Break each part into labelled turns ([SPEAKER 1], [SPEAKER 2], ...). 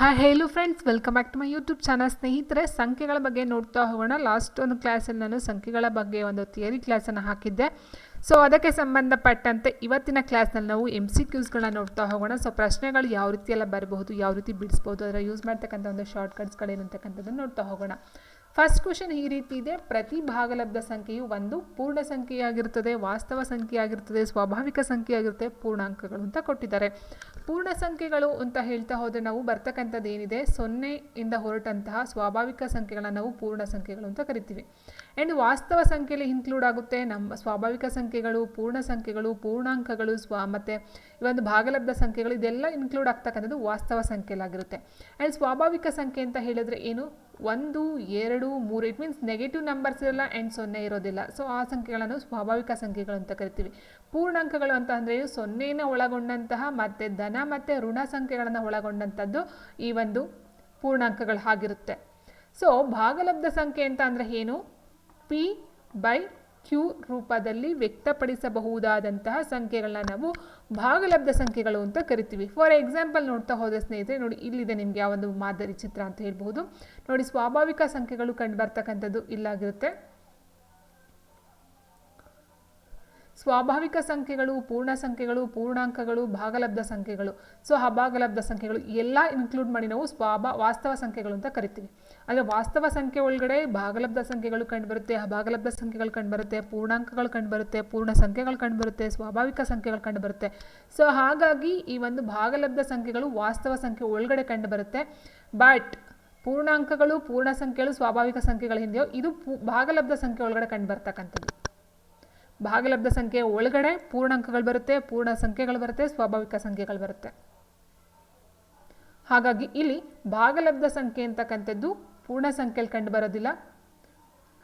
[SPEAKER 1] Hi hello friends welcome back to my YouTube channel ಸ್ನೇಹಿತರೆ, ಸಂಖ್ಯೆಗಳ ಬಗ್ಗೆ ನೋಡ್ತಾ ಹೋಗೋಣ. ಲಾಸ್ಟ್ ಒಂದು ಕ್ಲಾಸಲ್ಲಿ ನಾನು ಸಂಖ್ಯೆಗಳ ಬಗ್ಗೆ ಒಂದು ಥಿಯರಿ ಕ್ಲಾಸನ್ನು ಹಾಕಿದ್ದೆ. ಸೊ ಅದಕ್ಕೆ ಸಂಬಂಧಪಟ್ಟಂತೆ ಇವತ್ತಿನ ಕ್ಲಾಸ್ನಲ್ಲಿ ನಾವು ಎಂ ಸಿ ಕ್ಯೂಸ್ಗಳನ್ನ ನೋಡ್ತಾ ಹೋಗೋಣ. ಸೊ ಪ್ರಶ್ನೆಗಳು ಯಾವ ರೀತಿಯೆಲ್ಲ ಬರಬಹುದು, ಯಾವ ರೀತಿ ಬಿಡಿಸ್ಬೋದು ಅದರ ಯೂಸ್ ಮಾಡ್ತಕ್ಕಂಥ ಒಂದು ಶಾರ್ಟ್ ನೋಡ್ತಾ ಹೋಗೋಣ. ಫಸ್ಟ್ ಕ್ವಶನ್ ಈ ರೀತಿ ಇದೆ. ಪ್ರತಿ ಭಾಗಲಬ್ಧ ಸಂಖ್ಯೆಯು ಒಂದು ಪೂರ್ಣ ಸಂಖ್ಯೆಯಾಗಿರುತ್ತದೆ, ವಾಸ್ತವ ಸಂಖ್ಯೆಯಾಗಿರ್ತದೆ ಸ್ವಾಭಾವಿಕ ಸಂಖ್ಯೆಯಾಗಿರುತ್ತೆ, ಪೂರ್ಣಾಂಕಗಳು ಅಂತ ಕೊಟ್ಟಿದ್ದಾರೆ. ಪೂರ್ಣ ಸಂಖ್ಯೆಗಳು ಅಂತ ಹೇಳ್ತಾ ಹೋದರೆ ನಾವು ಬರ್ತಕ್ಕಂಥದ್ದು ಏನಿದೆ? ಸೊನ್ನೆಯಿಂದ ಹೊರಟಂತಹ ಸ್ವಾಭಾವಿಕ ಸಂಖ್ಯೆಗಳನ್ನು ನಾವು ಪೂರ್ಣ ಸಂಖ್ಯೆಗಳು ಅಂತ ಕರಿತೀವಿ. ಆ್ಯಂಡ್ ವಾಸ್ತವ ಸಂಖ್ಯೆಯಲ್ಲಿ ಇನ್ಕ್ಲೂಡ್ ಆಗುತ್ತೆ. ನಮ್ಮ ಸ್ವಾಭಾವಿಕ ಸಂಖ್ಯೆಗಳು, ಪೂರ್ಣ ಸಂಖ್ಯೆಗಳು, ಪೂರ್ಣಾಂಕಗಳು, ಸ್ವ ಮತ್ತು ಈ ಒಂದು ಭಾಗಲಬ್ಧ ಸಂಖ್ಯೆಗಳು ಇದೆಲ್ಲ ಇನ್ಕ್ಲೂಡ್ ಆಗ್ತಕ್ಕಂಥದ್ದು ವಾಸ್ತವ ಸಂಖ್ಯೆಲಾಗಿರುತ್ತೆ ಆ್ಯಂಡ್ ಸ್ವಾಭಾವಿಕ ಸಂಖ್ಯೆ ಅಂತ ಹೇಳಿದ್ರೆ ಏನು? ಒಂದು, ಎರಡು, ಮೂರು. ಇಟ್ ಮೀನ್ಸ್ ನೆಗೆಟಿವ್ ನಂಬರ್ಸ್ ಇರಲ್ಲ ಆ್ಯಂಡ್ ಸೊನ್ನೆ ಇರೋದಿಲ್ಲ. ಸೊ ಆ ಸಂಖ್ಯೆಗಳನ್ನು ಸ್ವಾಭಾವಿಕ ಸಂಖ್ಯೆಗಳು ಅಂತ ಕರಿತೀವಿ. ಪೂರ್ಣಾಂಕಗಳು ಅಂತ ಅಂದರೆ ಸೊನ್ನೆಯನ್ನು ಒಳಗೊಂಡಂತಹ ಮತ್ತು ಧನ ಮತ್ತು ಋಣ ಸಂಖ್ಯೆಗಳನ್ನು ಒಳಗೊಂಡಂಥದ್ದು ಈ ಒಂದು ಪೂರ್ಣಾಂಕಗಳು ಆಗಿರುತ್ತೆ. ಸೊ ಭಾಗಲಬ್ಧ ಸಂಖ್ಯೆ ಅಂತ ಅಂದರೆ ಏನು? ಪಿ ಬೈ ಕ್ಯೂ ರೂಪದಲ್ಲಿ ವ್ಯಕ್ತಪಡಿಸಬಹುದಾದಂತಹ ಸಂಖ್ಯೆಗಳನ್ನ ನಾವು ಭಾಗಲಬ್ಧ ಸಂಖ್ಯೆಗಳು ಅಂತ ಕರಿತೀವಿ. ಫಾರ್ ಎಕ್ಸಾಂಪಲ್ ನೋಡ್ತಾ ಹೋದ ಸ್ನೇಹಿತರೆ, ನೋಡಿ ಇಲ್ಲಿದೆ ನಿಮಗೆ ಆ ಒಂದು ಮಾದರಿ ಚಿತ್ರ ಅಂತ ಹೇಳ್ಬೋದು ನೋಡಿ ಸ್ವಾಭಾವಿಕ ಸಂಖ್ಯೆಗಳು ಕಂಡು ಬರ್ತಕ್ಕಂಥದ್ದು ಇಲ್ಲಾಗಿರುತ್ತೆ. ಸ್ವಾಭಾವಿಕ ಸಂಖ್ಯೆಗಳು, ಪೂರ್ಣ ಸಂಖ್ಯೆಗಳು, ಪೂರ್ಣಾಂಕಗಳು, ಭಾಗಲಬ್ಧ ಸಂಖ್ಯೆಗಳು. ಸೊ ಅಭಾಗಲಬ್ಧ ಸಂಖ್ಯೆಗಳು ಎಲ್ಲ ಇನ್ಕ್ಲೂಡ್ ಮಾಡಿ ನಾವು ಸ್ವಾಭಾ, ವಾಸ್ತವ ಸಂಖ್ಯೆಗಳು ಅಂತ ಕರಿತೀವಿ. ಅಂದರೆ ವಾಸ್ತವ ಸಂಖ್ಯೆ ಒಳಗಡೆ ಭಾಗಲಬ್ಧ ಸಂಖ್ಯೆಗಳು ಕಂಡುಬರುತ್ತೆ ಅಭಾಗಲಬ್ಧ ಸಂಖ್ಯೆಗಳು ಕಂಡುಬರುತ್ತೆ ಪೂರ್ಣಾಂಕಗಳು ಕಂಡುಬರುತ್ತೆ ಪೂರ್ಣ ಸಂಖ್ಯೆಗಳು ಕಂಡುಬರುತ್ತೆ ಸ್ವಾಭಾವಿಕ ಸಂಖ್ಯೆಗಳು ಕಂಡುಬರುತ್ತೆ ಸೊ ಹಾಗಾಗಿ ಈ ಒಂದು ಭಾಗಲಬ್ಧ ಸಂಖ್ಯೆಗಳು ವಾಸ್ತವ ಸಂಖ್ಯೆ ಒಳಗಡೆ ಕಂಡುಬರುತ್ತೆ ಬಟ್ ಪೂರ್ಣಾಂಕಗಳು, ಪೂರ್ಣ ಸಂಖ್ಯೆಗಳು, ಸ್ವಾಭಾವಿಕ ಸಂಖ್ಯೆಗಳ ಹಿಂದೆಯೋ, ಇದು ಭಾಗಲಬ್ಧ ಸಂಖ್ಯೆ ಒಳಗಡೆ ಕಂಡುಬರ್ತಕ್ಕಂಥದ್ದು ಭಾಗಲಬ್ಧ ಸಂಖ್ಯೆ ಒಳಗಡೆ ಪೂರ್ಣಾಂಕಗಳು ಬರುತ್ತೆ, ಪೂರ್ಣ ಸಂಖ್ಯೆಗಳು ಬರುತ್ತೆ, ಸ್ವಾಭಾವಿಕ ಸಂಖ್ಯೆಗಳು ಬರುತ್ತೆ. ಹಾಗಾಗಿ ಇಲ್ಲಿ ಭಾಗಲಬ್ಧ ಸಂಖ್ಯೆ ಅಂತಕ್ಕಂಥದ್ದು ಪೂರ್ಣ ಸಂಖ್ಯೆಯಲ್ಲಿ ಕಂಡು ಬರೋದಿಲ್ಲ.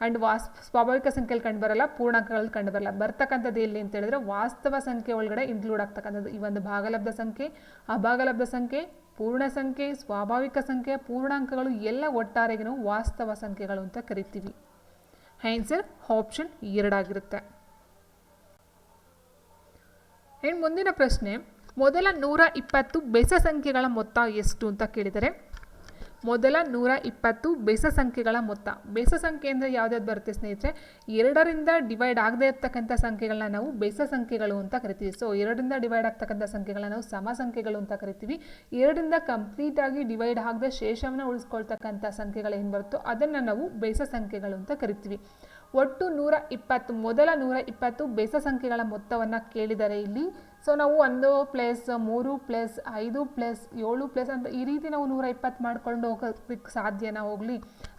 [SPEAKER 1] ಆ್ಯಂಡ್ ವಾಸ್, ಸ್ವಾಭಾವಿಕ ಸಂಖ್ಯೆಯಲ್ಲಿ ಕಂಡು ಬರಲ್ಲ ಪೂರ್ಣಾಂಕಗಳಲ್ಲಿ ಕಂಡು ಬರಲ್ಲ. ಬರ್ತಕ್ಕಂಥದ್ದು ಎಲ್ಲಿ ಅಂತ ಹೇಳಿದ್ರೆ ವಾಸ್ತವ ಸಂಖ್ಯೆ ಒಳಗಡೆ ಇನ್ಕ್ಲೂಡ್ ಆಗ್ತಕ್ಕಂಥದ್ದು. ಈ ಒಂದು ಭಾಗಲಬ್ಧ ಸಂಖ್ಯೆ ಅಭಾಗಲಬ್ಧ ಸಂಖ್ಯೆ, ಪೂರ್ಣ ಸಂಖ್ಯೆ, ಸ್ವಾಭಾವಿಕ ಸಂಖ್ಯೆ ಪೂರ್ಣಾಂಕಗಳು ಎಲ್ಲ ಒಟ್ಟಾರೆಗೆ ನಾವು ವಾಸ್ತವ ಸಂಖ್ಯೆಗಳು ಅಂತ ಕರಿತೀವಿ. ಹೈನ್ಸರ್ ಆಪ್ಷನ್ ಎರಡಾಗಿರುತ್ತೆ ಆ್ಯಂಡ್ ಮುಂದಿನ ಪ್ರಶ್ನೆ, ಮೊದಲ ನೂರ ಇಪ್ಪತ್ತು ಬೆಸ ಸಂಖ್ಯೆಗಳ ಮೊತ್ತ ಎಷ್ಟು ಅಂತ ಕೇಳಿದರೆ, ಮೊದಲ ನೂರ ಇಪ್ಪತ್ತು ಬೆಸ ಸಂಖ್ಯೆಗಳ ಮೊತ್ತ. ಬೆಸ ಸಂಖ್ಯೆ ಅಂದರೆ ಯಾವುದ್ಯಾವ್ದು ಬರುತ್ತೆ ಸ್ನೇಹಿತರೆ? ಎರಡರಿಂದ ಡಿವೈಡ್ ಆಗದೇ ಇರ್ತಕ್ಕಂಥ ಸಂಖ್ಯೆಗಳನ್ನ ನಾವು ಬೆಸ ಸಂಖ್ಯೆಗಳು ಅಂತ ಕರಿತೀವಿ. ಸೊ ಎರಡರಿಂದ ಡಿವೈಡ್ ಆಗ್ತಕ್ಕಂಥ ಸಂಖ್ಯೆಗಳನ್ನ ನಾವು ಸಮ ಸಂಖ್ಯೆಗಳು ಅಂತ ಕರಿತೀವಿ. ಎರಡರಿಂದ ಕಂಪ್ಲೀಟಾಗಿ ಡಿವೈಡ್ ಆಗದೆ ಶೇಷವನ್ನು ಉಳಿಸ್ಕೊಳ್ತಕ್ಕಂಥ ಸಂಖ್ಯೆಗಳು ಏನು ಬರುತ್ತೋ ಅದನ್ನು ನಾವು ಬೆಸ ಸಂಖ್ಯೆಗಳು ಅಂತ ಕರಿತೀವಿ. ಒಟ್ಟು ನೂರ ಇಪ್ಪತ್ತು, ಮೊದಲ ನೂರ ಇಪ್ಪತ್ತು ಬೆಸ ಸಂಖ್ಯೆಗಳ ಮೊತ್ತವನ್ನು ಕೇಳಿದರೆ ಇಲ್ಲಿ. ಸೊ ನಾವು ಒಂದು ಪ್ಲಸ್ ಮೂರು ಪ್ಲಸ್ ಐದು ಪ್ಲಸ್ ಏಳು ಪ್ಲಸ್ ಅಂತ ಈ ರೀತಿ ನಾವು ನೂರ ಇಪ್ಪತ್ತು ಮಾಡ್ಕೊಂಡು ಹೋಗೋದಕ್ಕೆ ಸಾಧ್ಯನಾ ಹೋಗಲಿ?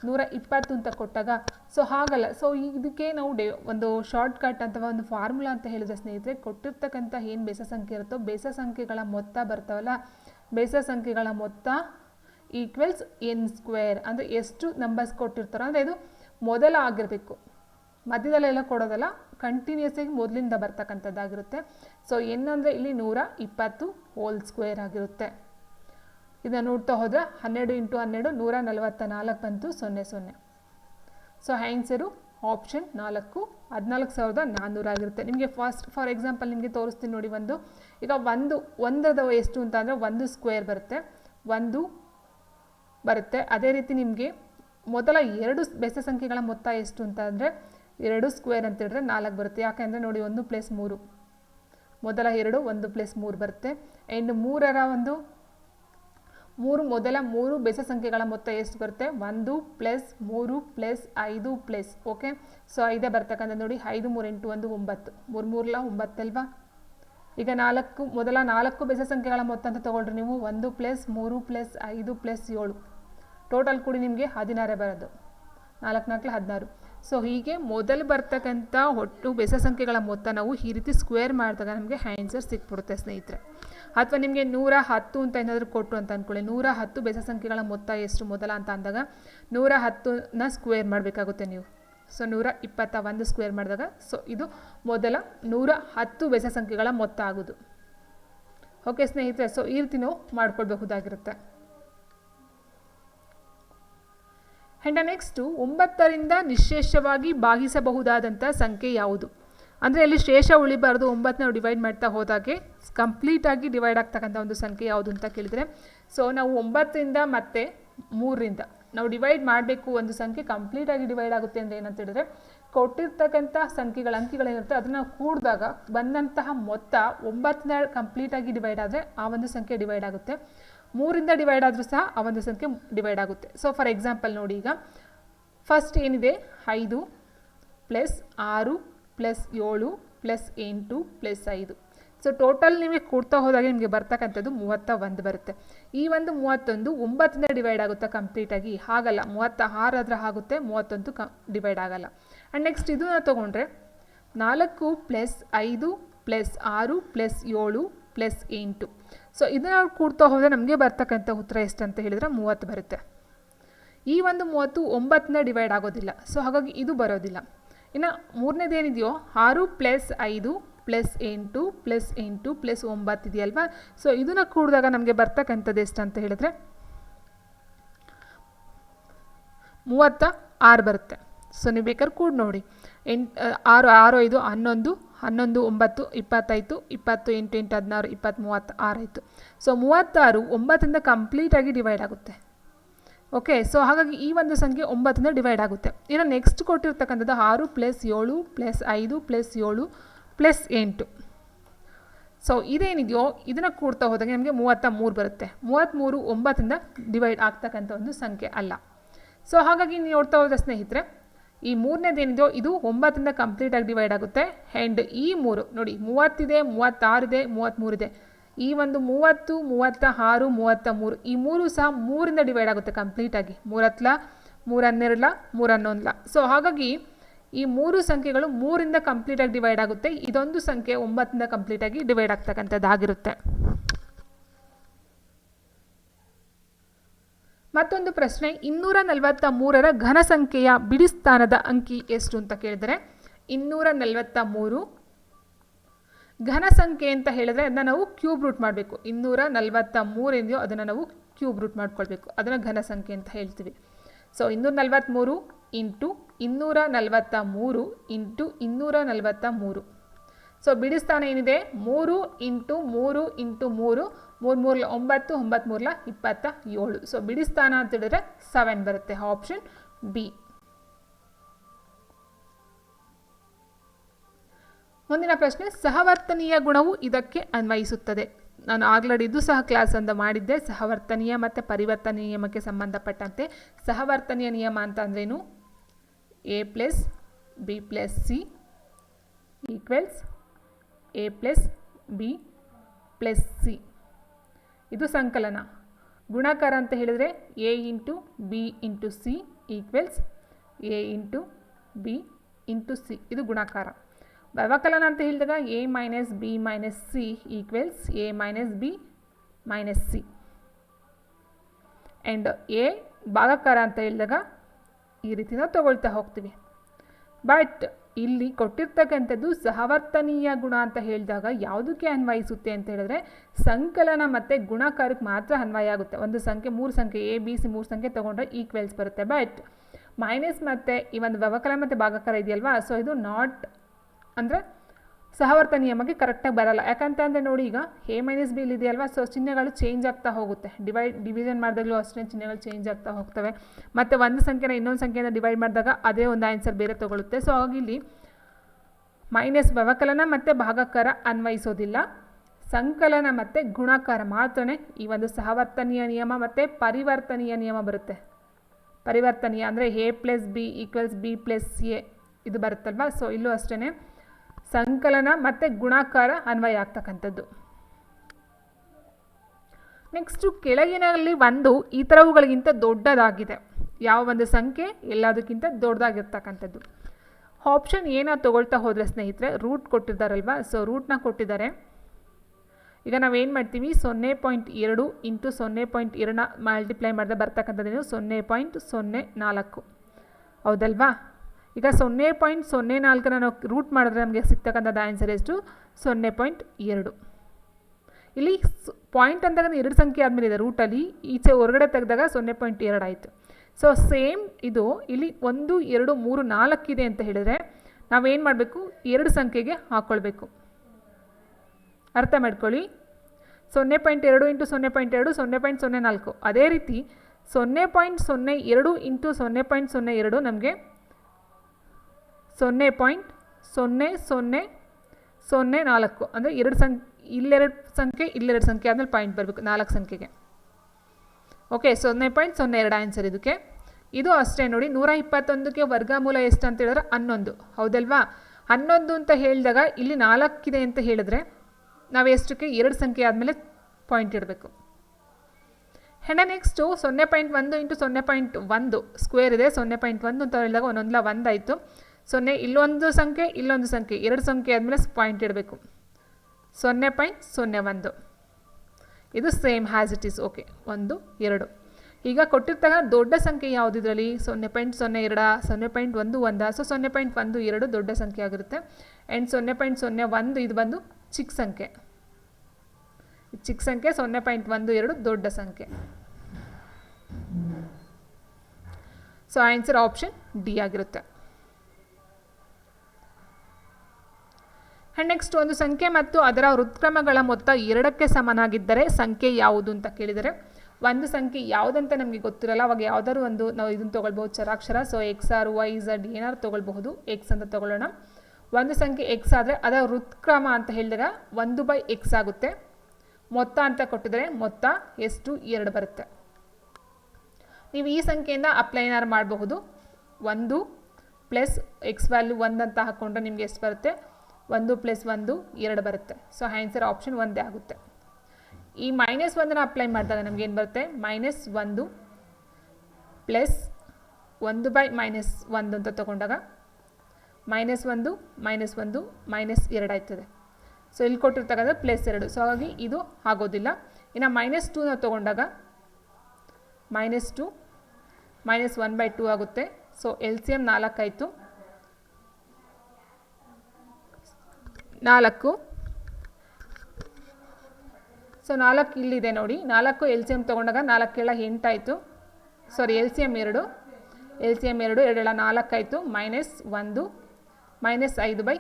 [SPEAKER 1] ನೂರ ಇಪ್ಪತ್ತು ಅಂತ ಕೊಟ್ಟಾಗ? ಸೊ ಹಾಗಲ್ಲ. ಸೊ ಇದಕ್ಕೆ ನಾವು ಡೇ, ಒಂದು ಶಾರ್ಟ್ಕಟ್ ಅಥವಾ ಒಂದು ಫಾರ್ಮುಲಾ ಅಂತ ಹೇಳಿದ್ರೆ ಸ್ನೇಹಿತರೆ, ಕೊಟ್ಟಿರ್ತಕ್ಕಂಥ ಏನು ಬೇಸ ಸಂಖ್ಯೆ ಇರುತ್ತೋ, ಬೇಸ ಸಂಖ್ಯೆಗಳ ಮೊತ್ತ ಬರ್ತಾವಲ್ಲ? ಬೇಸ ಸಂಖ್ಯೆಗಳ ಮೊತ್ತ ಈಕ್ವಲ್ಸ್ ಎನ್ ಸ್ಕ್ವೇರ್ ಅಂದರೆ ಎಷ್ಟು ನಂಬರ್ಸ್ ಕೊಟ್ಟಿರ್ತಾರೋ, ಅಂದರೆ ಇದು ಮೊದಲ ಆಗಿರಬೇಕು. ಮಧ್ಯದಲ್ಲೆಲ್ಲ ಕೊಡೋದಲ್ಲ ಕಂಟಿನ್ಯೂಸ್ ಆಗಿ ಮೊದಲಿಂದ ಬರ್ತಕ್ಕಂಥದ್ದಾಗಿರುತ್ತೆ. ಸೊ ಏನಂದರೆ ಇಲ್ಲಿ ನೂರ ಇಪ್ಪತ್ತು ಹೋಲ್ ಸ್ಕ್ವೇರ್ ಆಗಿರುತ್ತೆ. ಇದನ್ನು ನೋಡ್ತಾ ಹೋದರೆ ಹನ್ನೆರಡು ಇಂಟು ಹನ್ನೆರಡು, ನೂರ ನಲವತ್ತ ನಾಲ್ಕು ಬಂತು ಸೊನ್ನೆ ಸೊನ್ನೆ. ಸೊ ಆ್ಯನ್ಸರು ಆಪ್ಷನ್ ನಾಲ್ಕು, ಹದಿನಾಲ್ಕು ಸಾವಿರದ ನಾನ್ನೂರ ಆಗಿರುತ್ತೆ. ನಿಮಗೆ ಫಸ್ಟ್ ಫಾರ್ ಎಕ್ಸಾಂಪಲ್ ನಿಮಗೆ ತೋರಿಸ್ತೀನಿ ನೋಡಿ ಒಂದು. ಈಗ ಒಂದು ಒಂದರದ ಎಷ್ಟು ಅಂತ ಅಂದರೆ ಒಂದು ಸ್ಕ್ವೇರ್ ಬರುತ್ತೆ. ಒಂದು ಬರುತ್ತೆ. ಅದೇ ರೀತಿ ನಿಮಗೆ ಮೊದಲ ಎರಡು ಬೆಸ ಸಂಖ್ಯೆಗಳ ಮೊತ್ತ ಎಷ್ಟು ಅಂತ ಅಂದರೆ ಎರಡು ಸ್ಕ್ವೇರ್ ಅಂತ ಹೇಳಿದ್ರೆ ನಾಲ್ಕು ಬರುತ್ತೆ. ಯಾಕೆಂದರೆ ನೋಡಿ ಒಂದು ಪ್ಲಸ್ ಮೂರು. ಮೊದಲ ಎರಡು, ಒಂದು ಪ್ಲಸ್ ಮೂರು ಬರುತ್ತೆ. ಆ್ಯಂಡ್ ಮೂರರ ಒಂದು ಮೂರು, ಮೊದಲ ಮೂರು ಬೆಸ ಸಂಖ್ಯೆಗಳ ಮೊತ್ತ ಎಷ್ಟು ಬರುತ್ತೆ? ಒಂದು ಪ್ಲಸ್ ಮೂರು ಪ್ಲಸ್ ಐದು ಪ್ಲಸ್. ಓಕೆ? ಸೊ, ಐದೇ ಬರ್ತಕ್ಕಂಥ ನೋಡಿ, ಐದು, ಮೂರು, ಎಂಟು, ಒಂದು, ಒಂಬತ್ತು. ಮೂರು ಮೂರಲ ಒಂಬತ್ತಲ್ವಾ ಈಗ ನಾಲ್ಕು, ಮೊದಲ ನಾಲ್ಕು ಬೆಸ ಸಂಖ್ಯೆಗಳ ಮೊತ್ತ ಅಂತ ತೊಗೊಳ್ರಿ ನೀವು. ಒಂದು ಪ್ಲಸ್ ಮೂರು ಪ್ಲಸ್ ಐದು ಪ್ಲಸ್ ಏಳು. ಟೋಟಲ್ ಕೂಡಿ ನಿಮಗೆ ಹದಿನಾರೇ ಬರೋದು. ನಾಲ್ಕು ನಾಲ್ಕು ಹದಿನಾರು. ಸೊ ಹೀಗೆ ಮೊದಲು ಬರ್ತಕ್ಕಂಥ ಒಟ್ಟು ಬೆಸ ಸಂಖ್ಯೆಗಳ ಮೊತ್ತ ನಾವು ಈ ರೀತಿ ಸ್ಕ್ವೇರ್ ಮಾಡಿದಾಗ ನಮಗೆ ಆನ್ಸರ್ ಸಿಕ್ಬಿಡುತ್ತೆ ಸ್ನೇಹಿತರೆ. ಅಥವಾ ನಿಮಗೆ ನೂರ ಹತ್ತು ಅಂತ ಏನಾದರೂ ಕೊಟ್ಟು ಅಂತ ಅಂದ್ಕೊಳ್ಳಿ ನೂರ ಹತ್ತು ಬೆಸ ಸಂಖ್ಯೆಗಳ ಮೊತ್ತ ಎಷ್ಟು ಮೊದಲ ಅಂತ ಅಂದಾಗ ನೂರ ಹತ್ತನ್ನ ಸ್ಕ್ವೇರ್ ಮಾಡಬೇಕಾಗುತ್ತೆ ನೀವು. ಸೊ ನೂರ ಇಪ್ಪತ್ತ ಒಂದು ಸ್ಕ್ವೇರ್ ಮಾಡಿದಾಗ ಸೊ ಇದು ಮೊದಲ ನೂರ ಹತ್ತು ಬೆಸ ಸಂಖ್ಯೆಗಳ ಮೊತ್ತ ಆಗೋದು. ಓಕೆ ಸ್ನೇಹಿತರೆ ಸೊ ಈ ರೀತಿ ನಾವು ಮಾಡ್ಕೊಳ್ಬಹುದಾಗಿರುತ್ತೆ. ಆ್ಯಂಡ್ ನೆಕ್ಸ್ಟು ಒಂಬತ್ತರಿಂದ ನಿಶೇಷವಾಗಿ ಭಾಗಿಸಬಹುದಾದಂಥ ಸಂಖ್ಯೆ ಯಾವುದು? ಅಂದರೆ ಇಲ್ಲಿ ಶೇಷ ಉಳಿಬಾರ್ದು ಒಂಬತ್ತು ಡಿವೈಡ್ ಮಾಡ್ತಾ ಹೋದಾಗೆ ಕಂಪ್ಲೀಟಾಗಿ ಡಿವೈಡ್ ಆಗ್ತಕ್ಕಂಥ ಒಂದು ಸಂಖ್ಯೆ ಯಾವುದು ಅಂತ ಕೇಳಿದರೆ ಸೊ ನಾವು ಒಂಬತ್ತರಿಂದ ಮತ್ತೆ ಮೂರರಿಂದ ನಾವು ಡಿವೈಡ್ ಮಾಡಬೇಕು ಒಂದು ಸಂಖ್ಯೆ ಕಂಪ್ಲೀಟಾಗಿ ಡಿವೈಡ್ ಆಗುತ್ತೆ ಅಂದರೆ ಏನಂತ ಹೇಳಿದ್ರೆ, ಕೊಟ್ಟಿರ್ತಕ್ಕಂಥ ಸಂಖ್ಯೆಗಳ ಅಂಕಿಗಳೇನಿರುತ್ತೆ ಅದನ್ನು ಕೂಡಿದಾಗ ಬಂದಂತಹ ಮೊತ್ತ ಒಂಬತ್ತನ್ನ ಕಂಪ್ಲೀಟಾಗಿ ಡಿವೈಡ್ ಆದರೆ ಆ ಒಂದು ಸಂಖ್ಯೆ ಡಿವೈಡ್ ಆಗುತ್ತೆ. ಮೂರಿಂದ ಡಿವೈಡ್ ಆದರೂ ಸಹ ಆ ಒಂದು ಸಂಖ್ಯೆ ಡಿವೈಡ್ ಆಗುತ್ತೆ. ಸೊ ಫಾರ್ ಎಕ್ಸಾಂಪಲ್ ನೋಡಿ ಈಗ ಫಸ್ಟ್ ಏನಿದೆ? ಐದು ಪ್ಲಸ್ ಆರು ಪ್ಲಸ್ ಏಳು ಪ್ಲಸ್ ಎಂಟು ಪ್ಲಸ್ ಐದು. ಸೊ ಟೋಟಲ್ ನಿಮಗೆ ಕೊಡ್ತಾ ಹೋದಾಗ ನಿಮಗೆ ಬರ್ತಕ್ಕಂಥದ್ದು ಮೂವತ್ತ ಒಂದು ಬರುತ್ತೆ. ಈ ಒಂದು ಮೂವತ್ತೊಂದು ಒಂಬತ್ತಿಂದ ಡಿವೈಡ್ ಆಗುತ್ತಾ ಕಂಪ್ಲೀಟಾಗಿ ಆಗಲ್ಲ ಮೂವತ್ತ ಆರಾದ್ರೆ ಆಗುತ್ತೆ, ಮೂವತ್ತೊಂದು ಕ ಡಿವೈಡ್ ಆಗಲ್ಲ. ಆ್ಯಂಡ್ ನೆಕ್ಸ್ಟ್ ಇದನ್ನ ತೊಗೊಂಡ್ರೆ ನಾಲ್ಕು ಪ್ಲಸ್ ಐದು ಪ್ಲಸ್ ಆರು ಪ್ಲಸ್ ಏಳು ಪ್ಲಸ್ ಎಂಟು. ಸೊ ಇದನ್ನ ಕೂಡ್ತಾ ಹೋದರೆ ನಮಗೆ ಬರ್ತಕ್ಕಂಥ ಉತ್ತರ ಎಷ್ಟು ಅಂತ ಹೇಳಿದರೆ ಮೂವತ್ತು ಬರುತ್ತೆ. ಈ ಒಂದು ಮೂವತ್ತು ಒಂಬತ್ತನ್ನ ಡಿವೈಡ್ ಆಗೋದಿಲ್ಲ. ಸೊ ಹಾಗಾಗಿ ಇದು ಬರೋದಿಲ್ಲ. ಇನ್ನು ಮೂರನೇದೇನಿದೆಯೋ ಆರು ಪ್ಲಸ್ ಐದು ಪ್ಲಸ್ ಎಂಟು ಪ್ಲಸ್ ಎಂಟು ಪ್ಲಸ್ ಒಂಬತ್ತು ಇದೆಯಲ್ವಾ? ಸೊ ಇದನ್ನ ಕೂಡಿದಾಗ ನಮಗೆ ಬರ್ತಕ್ಕಂಥದ್ದು ಎಷ್ಟು ಅಂತ ಹೇಳಿದ್ರೆ ಮೂವತ್ತ ಆರು ಬರುತ್ತೆ. ಸೊ ನೀವು ಬೇಕಾದ್ರೆ ಕೂಡ ನೋಡಿ. ಎಂಟು, ಆರು ಆರು ಐದು ಹನ್ನೊಂದು ಹನ್ನೊಂದು, ಒಂಬತ್ತು, ಇಪ್ಪತ್ತೈದು ಇಪ್ಪತ್ತು ಎಂಟು ಎಂಟು ಹದಿನಾರು, ಇಪ್ಪತ್ತು ಮೂವತ್ತು ಆರಾಯಿತು ಸೊ ಮೂವತ್ತಾರು ಒಂಬತ್ತರಿಂದ ಕಂಪ್ಲೀಟಾಗಿ ಡಿವೈಡ್ ಆಗುತ್ತೆ. ಓಕೆ ಸೊ ಹಾಗಾಗಿ ಈ ಒಂದು ಸಂಖ್ಯೆ ಒಂಬತ್ತರಿಂದ ಡಿವೈಡ್ ಆಗುತ್ತೆ. ಇನ್ನು ನೆಕ್ಸ್ಟ್ ಕೊಟ್ಟಿರ್ತಕ್ಕಂಥದ್ದು ಆರು ಪ್ಲಸ್ ಏಳು ಪ್ಲಸ್ ಐದು ಪ್ಲಸ್ ಏಳು ಪ್ಲಸ್ ಎಂಟು. ಸೊ ಇದೇನಿದೆಯೋ, ಇದನ್ನು ಕೂಡ್ತಾ ಹೋದಾಗ ನಮಗೆ ಮೂವತ್ತ ಮೂರು ಬರುತ್ತೆ. ಮೂವತ್ತ್ಮೂರು ಒಂಬತ್ತರಿಂದ ಡಿವೈಡ್ ಆಗ್ತಕ್ಕಂಥ ಒಂದು ಸಂಖ್ಯೆ ಅಲ್ಲ. ಸೊ ಹಾಗಾಗಿ ನೀವು ನೋಡ್ತಾ ಹೋದ ಸ್ನೇಹಿತರೆ ಈ ಮೂರನೇದೇನಿದೆಯೋ ಇದು ಒಂಬತ್ತರಿಂದ ಕಂಪ್ಲೀಟಾಗಿ ಡಿವೈಡ್ ಆಗುತ್ತೆ. ಆ್ಯಂಡ್ ಈ ಮೂರು, ನೋಡಿ, ಮೂವತ್ತಿದೆ, ಮೂವತ್ತಾರಿದೆ ಮೂವತ್ತ್ಮೂರಿದೆ ಈ ಒಂದು ಮೂವತ್ತು ಮೂವತ್ತ ಆರು ಮೂವತ್ತ ಮೂರು ಈ ಮೂರು ಸಹ ಮೂರಿಂದ ಡಿವೈಡ್ ಆಗುತ್ತೆ ಕಂಪ್ಲೀಟಾಗಿ ಮೂರತ್ಲ, ಮೂರನ್ನೆರಡ್ಲ, ಮೂರನ್ನೊಂದ್ಲ. ಸೊ ಹಾಗಾಗಿ ಈ ಮೂರು ಸಂಖ್ಯೆಗಳು ಮೂರಿಂದ ಕಂಪ್ಲೀಟಾಗಿ ಡಿವೈಡ್ ಆಗುತ್ತೆ. ಇದೊಂದು ಸಂಖ್ಯೆ ಒಂಬತ್ತರಿಂದ ಕಂಪ್ಲೀಟಾಗಿ ಡಿವೈಡ್ ಆಗ್ತಕ್ಕಂಥದ್ದಾಗಿರುತ್ತೆ. ಮತ್ತೊಂದು ಪ್ರಶ್ನೆ, ಇನ್ನೂರ ನಲವತ್ತ ಮೂರರ ಘನ ಸಂಖ್ಯೆಯ ಬಿಡಿ ಸ್ಥಾನದ ಅಂಕಿ ಎಷ್ಟು ಅಂತ ಕೇಳಿದರೆ, ಇನ್ನೂರ ನಲವತ್ತ ಮೂರು ಘನ ಸಂಖ್ಯೆ ಅಂತ ಹೇಳಿದ್ರೆ ಅದನ್ನ ನಾವು ಕ್ಯೂಬ್ ರೂಟ್ ಮಾಡಬೇಕು. ಇನ್ನೂರ ನಲವತ್ತ ಮೂರೇನಿದೆಯೋ ಅದನ್ನು ನಾವು ಕ್ಯೂಬ್ ರೂಟ್ ಮಾಡ್ಕೊಳ್ಬೇಕು. ಅದನ್ನು ಘನ ಸಂಖ್ಯೆ ಅಂತ ಹೇಳ್ತೀವಿ. ಸೊ ಇನ್ನೂರ ನಲವತ್ತ್ಮೂರು ಇಂಟು ಇನ್ನೂರ ನಲವತ್ತ ಮೂರು ಇಂಟು ಇನ್ನೂರ ನಲವತ್ತ ಮೂರು ಸೊ ಬಿಡಿ ಸ್ಥಾನ ಏನಿದೆ? ಮೂರು ಇಂಟು ಮೂರು ಇಂಟು ಮೂರು ಮೂರು ಮೂರಲ ಒಂಬತ್ತು ಒಂಬತ್ತು ಇಪ್ಪತ್ತ ಏಳು. ಸೊ ಬಿಡಿ ಸ್ಥಾನ ಅಂತ ಹೇಳಿದ್ರೆ ಸೆವೆನ್ ಬರುತ್ತೆ ಆಪ್ಷನ್ ಬಿ ಮುಂದಿನ ಪ್ರಶ್ನೆ, ಸಹವರ್ತನೀಯ ಗುಣವು ಇದಕ್ಕೆ ಅನ್ವಯಿಸುತ್ತದೆ. ನಾನು ಆಗ್ಲಡಿ ಇದು ಸಹ ಕ್ಲಾಸ್ ಅಂತ ಮಾಡಿದ್ದೆ. ಸಹವರ್ತನೀಯ ಮತ್ತು ಪರಿವರ್ತನೀಯ ನಿಯಮಕ್ಕೆ ಸಂಬಂಧಪಟ್ಟಂತೆ ಸಹವರ್ತನೀಯ ನಿಯಮ ಅಂತ ಅಂದ್ರೇನು? A plus B plus C equals A plus B plus C ಇದು ಸಂಕಲನ. ಗುಣಾಕಾರ ಅಂತ ಹೇಳಿದರೆ A into B into C equals A into B into C ಇದು ಗುಣಾಕಾರ. ವ್ಯವಕಲನ ಅಂತ ಹೇಳಿದಾಗ A minus B minus C equals A minus B minus C and A ಭಾಗಕಾರ ಅಂತ ಹೇಳಿದಾಗ ಈ ರೀತಿ ನಾವು ತಗೊಳ್ತಾ ಹೋಗ್ತೀವಿ. ಬಟ್ ಇಲ್ಲಿ ಕೊಟ್ಟಿರ್ತಕ್ಕಂಥದ್ದು ಸಹವರ್ತನೀಯ ಗುಣ ಅಂತ ಹೇಳಿದಾಗ ಯಾವುದಕ್ಕೆ ಅನ್ವಯಿಸುತ್ತೆ ಅಂತ ಹೇಳಿದ್ರೆ ಸಂಕಲನ ಮತ್ತು ಗುಣಕಾರಕ್ಕೆ ಮಾತ್ರ ಅನ್ವಯ ಆಗುತ್ತೆ. ಒಂದು ಸಂಖ್ಯೆ, ಮೂರು ಸಂಖ್ಯೆ ಎ ಬಿ ಸಿ ಮೂರು ಸಂಖ್ಯೆ ತೊಗೊಂಡ್ರೆ ಈಕ್ವೆಲ್ಸ್ ಬರುತ್ತೆ. ಬಟ್ ಮೈನಸ್ ಮತ್ತು ಈ ಒಂದು ವ್ಯವಕಲ ಮತ್ತು ಭಾಗಕಾರ ಇದೆಯಲ್ವಾ? ಸೊ ಇದು ನಾಟ್ ಅಂದರೆ ಸಹವರ್ತ ನಿಯಮಕ್ಕೆ ಕರೆಕ್ಟಾಗಿ ಬರಲ್ಲ. ಯಾಕಂತಂದರೆ ನೋಡಿ ಈಗ ಎ ಮೈನಸ್ ಬಿ ಇದೆಯಲ್ವಾ? ಸೊ ಚಿಹ್ನೆಗಳು ಚೇಂಜ್ ಆಗ್ತಾ ಹೋಗುತ್ತೆ. ಡಿವೈಡ್ ಡಿವಿಷನ್ ಮಾಡಿದಾಗಲೂ ಅಷ್ಟೇ ಚಿಹ್ನೆಗಳು ಚೇಂಜ್ ಆಗ್ತಾ ಹೋಗ್ತವೆ. ಮತ್ತು ಒಂದು ಸಂಖ್ಯೆನ ಇನ್ನೊಂದು ಸಂಖ್ಯೆನ ಡಿವೈಡ್ ಮಾಡಿದಾಗ ಅದೇ ಒಂದು ಆನ್ಸರ್ ಬೇರೆ ತೊಗೊಳುತ್ತೆ. ಸೊ ಹಾಗಾಗಿ ಇಲ್ಲಿ ಮೈನಸ್ ವ್ಯವಕಲನ ಮತ್ತು ಭಾಗಕಾರ ಅನ್ವಯಿಸೋದಿಲ್ಲ. ಸಂಕಲನ ಮತ್ತು ಗುಣಾಕಾರ ಮಾತ್ರನೇ ಈ ಒಂದು ಸಹವರ್ತನೀಯ ನಿಯಮ ಮತ್ತು ಪರಿವರ್ತನೀಯ ನಿಯಮ ಬರುತ್ತೆ. ಪರಿವರ್ತನೀಯ ಅಂದರೆ A plus B equals B plus A ಇದು ಬರುತ್ತಲ್ವ? ಸೊ ಇಲ್ಲೂ ಅಷ್ಟೇ ಸಂಕಲನ ಮತ್ತು ಗುಣಾಕಾರ ಅನ್ವಯ ಆಗ್ತಕ್ಕಂಥದ್ದು. ನೆಕ್ಸ್ಟು ಕೆಳಗಿನಲ್ಲಿ ಒಂದು ಈ ಥರವುಗಳಿಗಿಂತ ದೊಡ್ಡದಾಗಿದೆ. ಯಾವ ಒಂದು ಸಂಖ್ಯೆ? ಎಲ್ಲದಕ್ಕಿಂತ ದೊಡ್ಡದಾಗಿರ್ತಕ್ಕಂಥದ್ದು. ಆಪ್ಷನ್ ಏನೋ ತೊಗೊಳ್ತಾ ಹೋದರೆ ಸ್ನೇಹಿತರೆ ರೂಟ್ ಕೊಟ್ಟಿದ್ದಾರಲ್ವ? ಸೊ ರೂಟ್ನ ಕೊಟ್ಟಿದ್ದಾರೆ. ಈಗ ನಾವೇನು ಮಾಡ್ತೀವಿ? ಸೊನ್ನೆ ಪಾಯಿಂಟ್ ಎರಡು ಇಂಟು ಸೊನ್ನೆ ಪಾಯಿಂಟ್ ಎರಡನ್ನ ಮಲ್ಟಿಪ್ಲೈ ಮಾಡಿದ್ರೆ ಬರ್ತಕ್ಕಂಥದ್ದೇನು ಸೊನ್ನೆ ಪಾಯಿಂಟ್ ಸೊನ್ನೆ ನಾಲ್ಕು. ಹೌದಲ್ವಾ? ಈಗ ಸೊನ್ನೆ ಪಾಯಿಂಟ್ ಸೊನ್ನೆ ನಾಲ್ಕನ್ನ ನಾವು ರೂಟ್ ಮಾಡಿದ್ರೆ ನಮಗೆ ಸಿಗ್ತಕ್ಕಂಥದ್ದು ಆನ್ಸರ್ ಎಷ್ಟು ಸೊನ್ನೆ ಪಾಯಿಂಟ್ ಎರಡು. ಇಲ್ಲಿ ಪಾಯಿಂಟ್ ಅಂದಾಗ ಎರಡು ಸಂಖ್ಯೆ ಆದಮೇಲೆ ಇದೆ ರೂಟಲ್ಲಿ ಈಚೆ ಹೊರಗಡೆ ತೆಗೆದಾಗ ಸೊನ್ನೆ ಪಾಯಿಂಟ್ ಎರಡು ಆಯಿತು. ಸೊ ಸೇಮ್ ಇದು ಇಲ್ಲಿ ಒಂದು, ಎರಡು, ಮೂರು, ನಾಲ್ಕಿದೆ ಅಂತ ಹೇಳಿದರೆ ನಾವೇನು ಮಾಡಬೇಕು? ಎರಡು ಸಂಖ್ಯೆಗೆ ಹಾಕ್ಕೊಳ್ಬೇಕು ಅರ್ಥ ಮಾಡ್ಕೊಳ್ಳಿ. ಸೊನ್ನೆ ಪಾಯಿಂಟ್ ಎರಡು ಇಂಟು ಸೊನ್ನೆ ಪಾಯಿಂಟ್ ಎರಡು, ಸೊನ್ನೆ ಪಾಯಿಂಟ್ ಸೊನ್ನೆ ನಾಲ್ಕು. ಅದೇ ರೀತಿ ಸೊನ್ನೆ ಪಾಯಿಂಟ್ ಸೊನ್ನೆ ಎರಡು ಇಂಟು ಸೊನ್ನೆ ಪಾಯಿಂಟ್ ಸೊನ್ನೆ ಎರಡು ನಮಗೆ ಸೊನ್ನೆ ಪಾಯಿಂಟ್ ಸೊನ್ನೆ ಸೊನ್ನೆ ಸೊನ್ನೆ ನಾಲ್ಕು. ಅಂದರೆ ಎರಡು ಸಂಖ್ಯೆ ಇಲ್ಲೆರಡು ಸಂಖ್ಯೆ ಇಲ್ಲೆರಡು ಸಂಖ್ಯೆ ಆದಮೇಲೆ ಪಾಯಿಂಟ್ ಬರಬೇಕು ನಾಲ್ಕು ಸಂಖ್ಯೆಗೆ. ಓಕೆ ಸೊನ್ನೆ ಪಾಯಿಂಟ್ ಸೊನ್ನೆ ಎರಡು ಆನ್ಸರ್ ಇದಕ್ಕೆ. ಇದು ಅಷ್ಟೇ ನೋಡಿ, ನೂರ ಇಪ್ಪತ್ತೊಂದಕ್ಕೆ ವರ್ಗಮೂಲ ಎಷ್ಟು ಅಂತ ಹೇಳಿದ್ರೆ ಹನ್ನೊಂದು. ಹೌದಲ್ವಾ? ಹನ್ನೊಂದು ಅಂತ ಹೇಳಿದಾಗ ಇಲ್ಲಿ ನಾಲ್ಕಿದೆ ಅಂತ ಹೇಳಿದ್ರೆ ನಾವು ಎಷ್ಟಕ್ಕೆ? ಎರಡು ಸಂಖ್ಯೆ ಆದಮೇಲೆ ಪಾಯಿಂಟ್ ಇಡಬೇಕು. ಹೆಣ್ಣ ನೆಕ್ಸ್ಟು ಸೊನ್ನೆ ಪಾಯಿಂಟ್ ಒಂದು ಇಂಟು ಸೊನ್ನೆ ಪಾಯಿಂಟ್ ಒಂದು ಸ್ಕ್ವೇರ್ ಇದೆ. ಸೊನ್ನೆ ಪಾಯಿಂಟ್ ಒಂದು ಅಂತ ಹೇಳಿದಾಗ ಒಂದೊಂದಲ ಒಂದಾಯಿತು ಸೊನ್ನೆ ಇಲ್ಲೊಂದು ಸಂಖ್ಯೆ ಇಲ್ಲೊಂದು ಸಂಖ್ಯೆ. ಎರಡು ಸಂಖ್ಯೆ ಆದಮೇಲೆ ಪಾಯಿಂಟ್ ಇಡಬೇಕು. ಸೊನ್ನೆ ಪಾಯಿಂಟ್ ಸೊನ್ನೆ ಒಂದು. ಇದು same as it is okay ಒಂದು, ಎರಡು. ಈಗ ಕೊಟ್ಟಿರ್ತಕ್ಕ ದೊಡ್ಡ ಸಂಖ್ಯೆ ಯಾವುದು ಇದರಲ್ಲಿ ಸೊನ್ನೆ ಪಾಯಿಂಟ್ ಸೊನ್ನೆ ಎರಡ, ಸೊನ್ನೆ ಪಾಯಿಂಟ್ ಒಂದು ಒಂದ. ಸೊ ಸೊನ್ನೆ ಪಾಯಿಂಟ್ ಒಂದು ಎರಡು ದೊಡ್ಡ ಸಂಖ್ಯೆ ಆಗಿರುತ್ತೆ. ಆ್ಯಂಡ್ ಸೊನ್ನೆ ಪಾಯಿಂಟ್ ಸೊನ್ನೆ ಒಂದು, ಇದು ಬಂದು ಚಿಕ್ಕ ಸಂಖ್ಯೆ. ಚಿಕ್ಕ ಸಂಖ್ಯೆ, ಸೊನ್ನೆ ಪಾಯಿಂಟ್ ಒಂದು ಎರಡು ದೊಡ್ಡ ಸಂಖ್ಯೆ. ಸೊ ಆನ್ಸರ್ ಆಪ್ಷನ್ ಡಿ ಆಗಿರುತ್ತೆ. ಆ್ಯಂಡ್ ನೆಕ್ಸ್ಟ್ ಒಂದು ಸಂಖ್ಯೆ ಮತ್ತು ಅದರ ವೃತ್ಕ್ರಮಗಳ ಮೊತ್ತ ಎರಡಕ್ಕೆ ಸಮನಾಗಿದ್ದರೆ ಸಂಖ್ಯೆ ಯಾವುದು ಅಂತ ಕೇಳಿದರೆ ಒಂದು ಸಂಖ್ಯೆ ಯಾವುದಂತ ನಮಗೆ ಗೊತ್ತಿರಲ್ಲ, ಅವಾಗ ಯಾವುದಾದ್ರು ಒಂದು ನಾವು ಇದನ್ನು ತೊಗೊಳ್ಬೋದು ಚರಾಕ್ಷರ so X or Y Z ಏನಾದ್ರು ತೊಗೊಳ್ಬಹುದು. ಎಕ್ಸ್ ಅಂತ ತೊಗೊಳ್ಳೋಣ. ಒಂದು ಸಂಖ್ಯೆ ಎಕ್ಸ್ ಆದರೆ ಅದರ ವೃತ್ಕ್ರಮ ಅಂತ ಹೇಳಿದಾಗ ಒಂದು ಬೈ ಎಕ್ಸ್ ಆಗುತ್ತೆ. ಮೊತ್ತ ಅಂತ ಕೊಟ್ಟಿದ್ರೆ ಮೊತ್ತ ಎಷ್ಟು? ಎರಡು ಬರುತ್ತೆ. ನೀವು ಈ ಸಂಖ್ಯೆಯಿಂದ ಅಪ್ಲೈ ಏನಾರು ಮಾಡಬಹುದು. ಒಂದು ಪ್ಲಸ್ ಎಕ್ಸ್ ವ್ಯಾಲ್ಯೂ ಒಂದು ಅಂತ ಹಾಕ್ಕೊಂಡ್ರೆ ನಿಮಗೆ ಎಷ್ಟು ಬರುತ್ತೆ? ಒಂದು ಪ್ಲಸ್ ಒಂದು, ಎರಡು ಬರುತ್ತೆ. ಸೊ ಆನ್ಸರ್ ಆಪ್ಷನ್ ಒಂದೇ ಆಗುತ್ತೆ. ಈ ಮೈನಸ್ ಒಂದನ್ನು ಅಪ್ಲೈ ಮಾಡಿದಾಗ ನಮಗೇನು ಬರುತ್ತೆ? ಮೈನಸ್ ಒಂದು ಪ್ಲಸ್ ಒಂದು ಬೈ ಮೈನಸ್ ಒಂದು ಅಂತ ತಗೊಂಡಾಗ ಮೈನಸ್ ಒಂದು ಮೈನಸ್ ಒಂದು ಮೈನಸ್ ಎರಡು ಆಯ್ತದೆ. ಸೊ ಇಲ್ಲಿ ಕೊಟ್ಟಿರ್ತಕ್ಕಂಥ ಪ್ಲಸ್ ಎರಡು. ಸೊ ಹಾಗಾಗಿ ಇದು ಆಗೋದಿಲ್ಲ. ಇನ್ನು ಮೈನಸ್ ಟೂನ ತೊಗೊಂಡಾಗ minus two minus one by two ಆಗುತ್ತೆ. ಸೊ ಎಲ್ ಸಿ ಎಂ ನಾಲ್ಕಾಯಿತು ನಾಲ್ಕು ಸೊ ನಾಲ್ಕು ಇಲ್ಲಿದೆ ನೋಡಿ. ನಾಲ್ಕು ಎಲ್ ಸಿ ಎಂ ತೊಗೊಂಡಾಗ ಎಲ್ಲ ಎಂಟಾಯಿತು. ಸಾರಿ ಎಲ್ ಸಿ ಎಂ ಎರಡು ಎಲ್ ಸಿ ಎಂ ಎರಡು ಎರಡೇಳ ನಾಲ್ಕಾಯಿತು ಮೈನಸ್ ಒಂದು, ಮೈನಸ್ ಐದು ಬೈ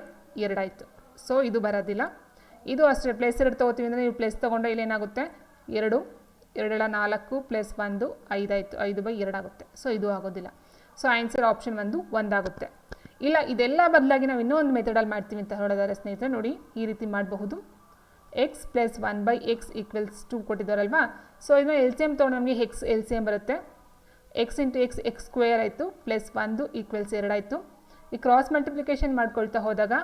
[SPEAKER 1] ಎರಡಾಯಿತು ಸೊ ಇದು ಬರೋದಿಲ್ಲ. ಇದು ಅಷ್ಟೇ, ಪ್ಲೇಸ್ ಎರಡು ತೊಗೋತೀವಿ ಅಂದರೆ ನೀವು ಪ್ಲೇಸ್ ತೊಗೊಂಡ್ರೆ ಇಲ್ಲಿ ಏನಾಗುತ್ತೆ? ಎರಡು, ಎರಡೆಲ್ಲ ನಾಲ್ಕು ಪ್ಲಸ್ ಒಂದು ಐದಾಯಿತು ಐದು ಬೈ ಎರಡಾಗುತ್ತೆ ಸೊ ಇದು ಆಗೋದಿಲ್ಲ. ಸೊ ಆನ್ಸರ್ ಆಪ್ಷನ್ ಒಂದು, ಒಂದಾಗುತ್ತೆ. ಇಲ್ಲ, ಇದೆಲ್ಲ ಬದಲಾಗಿ ನಾವು ಇನ್ನೂ ಒಂದು ಮೆಥಡಲ್ಲಿ ಮಾಡ್ತೀವಿ ಅಂತ ಹೇಳೋದಾದ್ರೆ ಸ್ನೇಹಿತರೆ, ನೋಡಿ ಈ ರೀತಿ ಮಾಡಬಹುದು. X plus one by X equals two ಕೊಟ್ಟಿದ್ದಾರಲ್ವಾ? So ಇದನ್ನ ಎಲ್ ಸಿ ಎಂ ತೊಗೊಂಡು ನಮಗೆ ಎಕ್ಸ್ ಎಲ್ ಸಿ ಎಂ ಬರುತ್ತೆ. X into X X square ಆಯಿತು. ಪ್ಲಸ್ ಒಂದು ಈಕ್ವಲ್ಸ್ ಎರಡಾಯಿತು ಈ ಕ್ರಾಸ್ ಮಲ್ಟಿಪ್ಲಿಕೇಶನ್ ಮಾಡ್ಕೊಳ್ತಾ ಹೋದಾಗ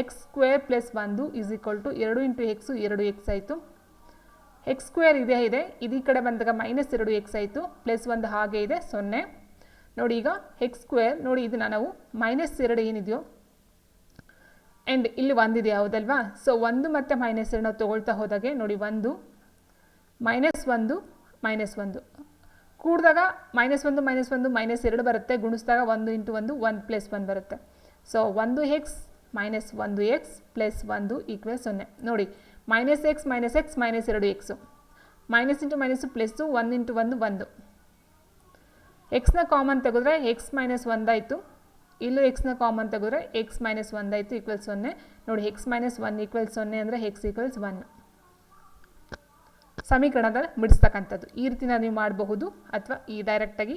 [SPEAKER 1] ಎಕ್ಸ್ ಸ್ಕ್ವೇರ್ ಪ್ಲಸ್ ಒಂದು ಈಸ್ ಈಕ್ವಲ್ ಟು ಎರಡು ಇಂಟು ಎಕ್ಸು ಎರಡು ಎಕ್ಸ್ ಆಯಿತು. ಎಕ್ಸ್ ಸ್ಕ್ವೇರ್ ಇದೇ, ಇದೆ. ಇದು ಈ ಕಡೆ ಬಂದಾಗ ಮೈನಸ್ ಎರಡು ಎಕ್ಸ್ ಆಯಿತು. ಪ್ಲಸ್ ಒಂದು ಹಾಗೆ ಇದೆ, ಸೊನ್ನೆ. ನೋಡಿ ಈಗ ಎಕ್ಸ್ ಸ್ಕ್ವೇರ್ ನೋಡಿ ಇದನ್ನ ನಾವು ಮೈನಸ್ ಎರಡು ಏನಿದೆಯೋ ಆ್ಯಂಡ್ ಇಲ್ಲಿ ಒಂದಿದೆ ಹೌದಲ್ವಾ? ಸೊ ಒಂದು ಮತ್ತು ಮೈನಸ್ ಎರಡು ನಾವು ತೊಗೊಳ್ತಾ ಹೋದಾಗೆ ನೋಡಿ, ಒಂದು ಮೈನಸ್ ಒಂದು ಮೈನಸ್ ಒಂದು. ಕೂಡಿದಾಗ ಮೈನಸ್ ಒಂದು ಮೈನಸ್ ಒಂದು ಮೈನಸ್ ಎರಡು ಬರುತ್ತೆ. ಗುಣಿಸಿದಾಗ ಒಂದು ಇಂಟು ಒಂದು ಒನ್ ಪ್ಲಸ್ ಒನ್ ಬರುತ್ತೆ. ಸೊ ಒಂದು ಎಕ್ಸ್ ಮೈನಸ್ ಒಂದು ಎಕ್ಸ್ ಪ್ಲಸ್ ಒಂದು ಈಕ್ವಲ್ ಸೊನ್ನೆ. ನೋಡಿ minus X minus X minus ಎರಡು X minus into minus plus ಒಂದು ಇಂಟು ಒಂದು. ಒಂದು ಎಕ್ಸ್ನ ಕಾಮನ್ ತೆಗೆದ್ರೆ ಎಕ್ಸ್ ಮೈನಸ್ ಒಂದಾಯಿತು ಇಲ್ಲೂ ಎಕ್ಸ್ನ ಕಾಮನ್ ತೆಗೆದ್ರೆ ಎಕ್ಸ್ ಮೈನಸ್ ಒಂದಾಯಿತು ಈಕ್ವಲ್ ಸೊನ್ನೆ ನೋಡಿ ಎಕ್ಸ್ ಮೈನಸ್ ಒನ್ ಈಕ್ವಲ್ ಸೊನ್ನೆ ಅಂದರೆ ಎಕ್ಸ್ ಈಕ್ವಲ್ಸ್ ಒನ್ ಸಮೀಕರಣದ ಬಿಡಿಸ್ತಕ್ಕಂಥದ್ದು ಈ ರೀತಿನ ನೀವು ಮಾಡಬಹುದು ಅಥವಾ ಈ ಡೈರೆಕ್ಟಾಗಿ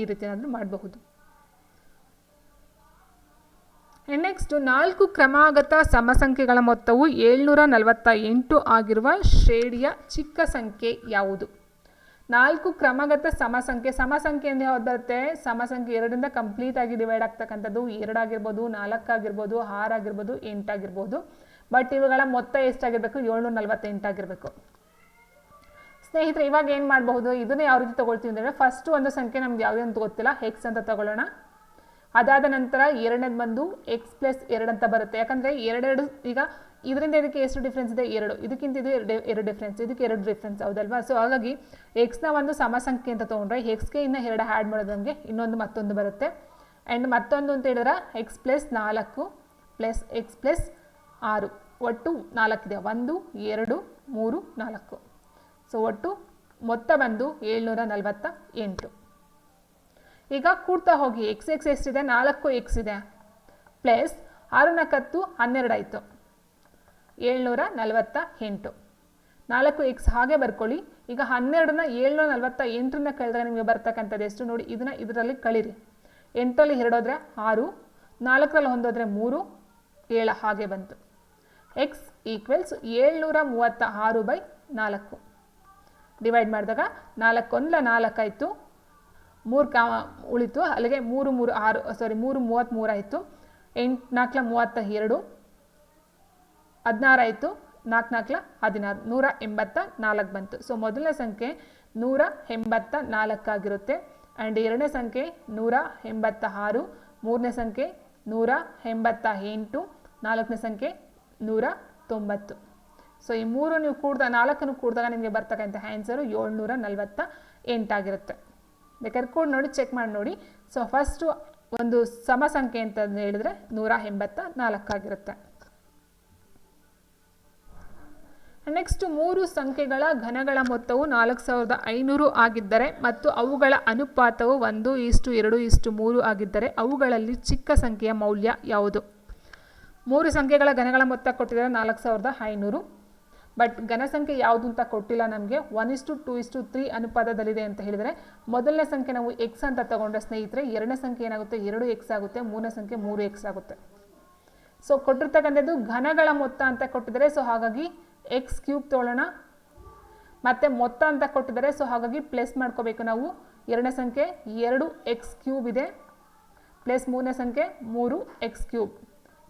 [SPEAKER 1] ಈ ರೀತಿನಾದರೂ ಮಾಡಬಹುದು. ನೆಕ್ಸ್ಟ್ ನಾಲ್ಕು ಕ್ರಮಾಗತ ಸಮಸಂಖ್ಯೆಗಳ ಮೊತ್ತವು ಏಳ್ನೂರ ನಲವತ್ತ ಎಂಟು ಆಗಿರುವ ಶ್ರೇಣಿಯ ಚಿಕ್ಕ ಸಂಖ್ಯೆ ಯಾವುದು? ನಾಲ್ಕು ಕ್ರಮಗತ ಸಮಸಂಖ್ಯೆ ಸಮಸಂಖ್ಯೆ ಅಂದ್ರೆ ಯಾವ್ದು ಬರುತ್ತೆ? ಸಮಸಂಖ್ಯೆ ಎರಡರಿಂದ ಕಂಪ್ಲೀಟ್ ಆಗಿ ಡಿವೈಡ್ ಆಗ್ತಕ್ಕಂಥದ್ದು ಎರಡಾಗಿರ್ಬೋದು ನಾಲ್ಕಾಗಿರ್ಬೋದು ಆರಾಗಿರ್ಬೋದು ಎಂಟಾಗಿರ್ಬೋದು ಬಟ್ ಇವುಗಳ ಮೊತ್ತ ಎಷ್ಟಾಗಿರ್ಬೇಕು? ಏಳ್ನೂರ ನಲವತ್ತೆಂಟಾಗಿರಬೇಕು ಸ್ನೇಹಿತರೆ, ಇವಾಗ ಏನು ಮಾಡಬಹುದು? ಇದನ್ನು ಯಾವ ರೀತಿ ತಗೊಳ್ತೀವಿ ಅಂದರೆ ಫಸ್ಟ್ ಒಂದು ಸಂಖ್ಯೆ ನಮ್ಗೆ ಯಾವುದೇ ಅಂತ ಗೊತ್ತಿಲ್ಲ. ಎಕ್ಸ್ ಅಂತ ತಗೊಳ್ಳೋಣ. ಅದಾದ ನಂತರ ಎರಡನೇದು ಬಂದು ಎಕ್ಸ್ ಪ್ಲಸ್ ಎರಡು ಅಂತ ಬರುತ್ತೆ. ಯಾಕಂದರೆ ಎರಡೆರಡು ಈಗ ಇದರಿಂದ ಇದಕ್ಕೆ ಎಷ್ಟು ಡಿಫ್ರೆನ್ಸ್ ಇದೆ? ಎರಡು. ಇದಕ್ಕಿಂತ ಇದು ಎರಡು ಡಿಫ್ರೆನ್ಸ್ ಇದಕ್ಕೆ ಎರಡು ಡಿಫ್ರೆನ್ಸ್ ಹೌದಲ್ವಾ? ಸೊ ಹಾಗಾಗಿ ಎಕ್ಸ್ನ ಒಂದು ಸಮಸಂಖ್ಯೆ ಅಂತ ತೊಗೊಂಡ್ರೆ ಎಕ್ಸ್ಗೆ ಇನ್ನು ಎರಡು ಆ್ಯಡ್ ಮಾಡೋದಂಗೆ ಇನ್ನೊಂದು ಮತ್ತೊಂದು ಬರುತ್ತೆ. ಆ್ಯಂಡ್ ಮತ್ತೊಂದು ಅಂತ ಹೇಳಿದ್ರೆ ಎಕ್ಸ್ ಪ್ಲಸ್ ನಾಲ್ಕು ಪ್ಲಸ್ ಎಕ್ಸ್ ಪ್ಲಸ್ ಆರು. ಒಟ್ಟು ನಾಲ್ಕಿದೆ ಒಂದು, ಎರಡು, ಮೂರು, ನಾಲ್ಕು. ಸೊ ಒಟ್ಟು ಮೊತ್ತ ಬಂದು ಏಳ್ನೂರ ನಲವತ್ತ ಎಂಟು. ಈಗ ಕೂಡ್ತಾ ಹೋಗಿ ಎಕ್ಸ್ ಎಕ್ಸ್ ಎಷ್ಟಿದೆ? ನಾಲ್ಕು ಎಕ್ಸ್ ಇದೆ. ಪ್ಲಸ್ ಆರು ನಾಲ್ಕತ್ತು ಹನ್ನೆರಡು ಆಯಿತು. ಏಳ್ನೂರ ನಲವತ್ತ ಎಂಟು ನಾಲ್ಕು ಎಕ್ಸ್ ಹಾಗೆ ಬರ್ಕೊಳ್ಳಿ. ಈಗ ಹನ್ನೆರಡನ್ನ ಏಳ್ನೂರ ನಲವತ್ತ ಎಂಟರಿಂದ ಕಳೆದ್ರೆ ನಿಮಗೆ ಬರ್ತಕ್ಕಂಥದ್ದು ಎಷ್ಟು? ನೋಡಿ, ಇದನ್ನು ಇದರಲ್ಲಿ ಕಳೀರಿ. ಎಂಟರಲ್ಲಿ ಎರಡೋದ್ರೆ ಆರು, ನಾಲ್ಕರಲ್ಲಿ ಹೊಂದೋದ್ರೆ ಮೂರು, ಏಳು ಹಾಗೆ ಬಂತು. ಎಕ್ಸ್ ಈಕ್ವಲ್ಸ್ ಏಳ್ನೂರ ಮೂವತ್ತ ಆರು ಬೈ ನಾಲ್ಕು. ಡಿವೈಡ್ ಮಾಡಿದಾಗ ನಾಲ್ಕೊಂದಲ ನಾಲ್ಕಾಯಿತು ಮೂರು ಕಾ, ಉಳಿತು ಅಲ್ಲಿಗೆ ಮೂರು ಮೂರು ಆರು ಸಾರಿ ಮೂರು ಮೂವತ್ತ್ಮೂರು ಆಯಿತು. ಎಂಟು ನಾಲ್ಕಲ ಮೂವತ್ತ ಎರಡು. ಹದಿನಾರು ಆಯಿತು, ನಾಲ್ಕು ನಾಲ್ಕಲ ಹದಿನಾರು, ನೂರ ಎಂಬತ್ತ ನಾಲ್ಕು ಬಂತು. ಸೊ ಮೊದಲನೇ ಸಂಖ್ಯೆ ನೂರ ಎಂಬತ್ತ ನಾಲ್ಕಾಗಿರುತ್ತೆ ಆ್ಯಂಡ್ ಎರಡನೇ ಸಂಖ್ಯೆ ನೂರ ಎಂಬತ್ತ ಆರು, ಮೂರನೇ ಸಂಖ್ಯೆ ನೂರ ಎಂಬತ್ತ ಎಂಟು, ನಾಲ್ಕನೇ ಸಂಖ್ಯೆ ನೂರ ತೊಂಬತ್ತು. ಸೊ ಈ ಮೂರು ನೀವು ಕೂಡಿದ, ನಾಲ್ಕನ್ನು ಕೂಡಿದಾಗ ನಿಮಗೆ ಬರ್ತಕ್ಕಂಥ ಆ್ಯನ್ಸರು ಏಳ್ನೂರ ನಲವತ್ತ ಎಂಟಾಗಿರುತ್ತೆ ಬೇಕಾದ್ರೆ ಕೂಡ ನೋಡಿ ಚೆಕ್ ಮಾಡಿ ನೋಡಿ. ಸೊ ಫಸ್ಟು ಒಂದು ಸಮ ಸಂಖ್ಯೆ ಅಂತ ಹೇಳಿದ್ರೆ ನೂರ ಎಂಬತ್ತ ನಾಲ್ಕಾಗಿರುತ್ತೆ ನೆಕ್ಸ್ಟ್ ಮೂರು ಸಂಖ್ಯೆಗಳ ಘನಗಳ ಮೊತ್ತವು ನಾಲ್ಕು ಸಾವಿರದ ಐನೂರು ಆಗಿದ್ದರೆ ಮತ್ತು ಅವುಗಳ ಅನುಪಾತವು ಒಂದು ಇಷ್ಟು ಎರಡು ಇಷ್ಟು ಮೂರು ಆಗಿದ್ದರೆ ಅವುಗಳಲ್ಲಿ ಚಿಕ್ಕ ಸಂಖ್ಯೆಯ ಮೌಲ್ಯ ಯಾವುದು? ಮೂರು ಸಂಖ್ಯೆಗಳ ಘನಗಳ ಮೊತ್ತ ಕೊಟ್ಟಿದ್ದಾರೆ ನಾಲ್ಕು ಸಾವಿರದ ಐನೂರು. ಬಟ್ ಘನ ಸಂಖ್ಯೆ ಯಾವುದು ಅಂತ ಕೊಟ್ಟಿಲ್ಲ ನಮಗೆ. One is to two is to three ಅನುಪಾತದಲ್ಲಿದೆ ಅಂತ ಹೇಳಿದರೆ ಮೊದಲನೇ ಸಂಖ್ಯೆ ನಾವು ಎಕ್ಸ್ ಅಂತ ತಗೊಂಡ್ರೆ ಸ್ನೇಹಿತರೆ ಎರಡನೇ ಸಂಖ್ಯೆ ಏನಾಗುತ್ತೆ? ಎರಡು ಎಕ್ಸ್ ಆಗುತ್ತೆ, ಮೂರನೇ ಸಂಖ್ಯೆ ಮೂರು ಎಕ್ಸ್ ಆಗುತ್ತೆ. ಸೊ ಕೊಟ್ಟಿರ್ತಕ್ಕಂಥದ್ದು ಘನಗಳ ಮೊತ್ತ ಅಂತ ಕೊಟ್ಟಿದ್ದಾರೆ. ಸೊ ಹಾಗಾಗಿ ಎಕ್ಸ್ ಕ್ಯೂಬ್ ತೊಗೊಳ್ಳೋಣ ಮತ್ತು ಮೊತ್ತ ಅಂತ ಕೊಟ್ಟಿದ್ದಾರೆ ಸೊ ಹಾಗಾಗಿ ಪ್ಲಸ್ ಮಾಡ್ಕೋಬೇಕು ನಾವು. ಎರಡನೇ ಸಂಖ್ಯೆ ಎರಡು ಎಕ್ಸ್ ಕ್ಯೂಬ್ ಇದೆ. ಪ್ಲಸ್ ಮೂರನೇ ಸಂಖ್ಯೆ ಮೂರು ಎಕ್ಸ್ ಕ್ಯೂಬ್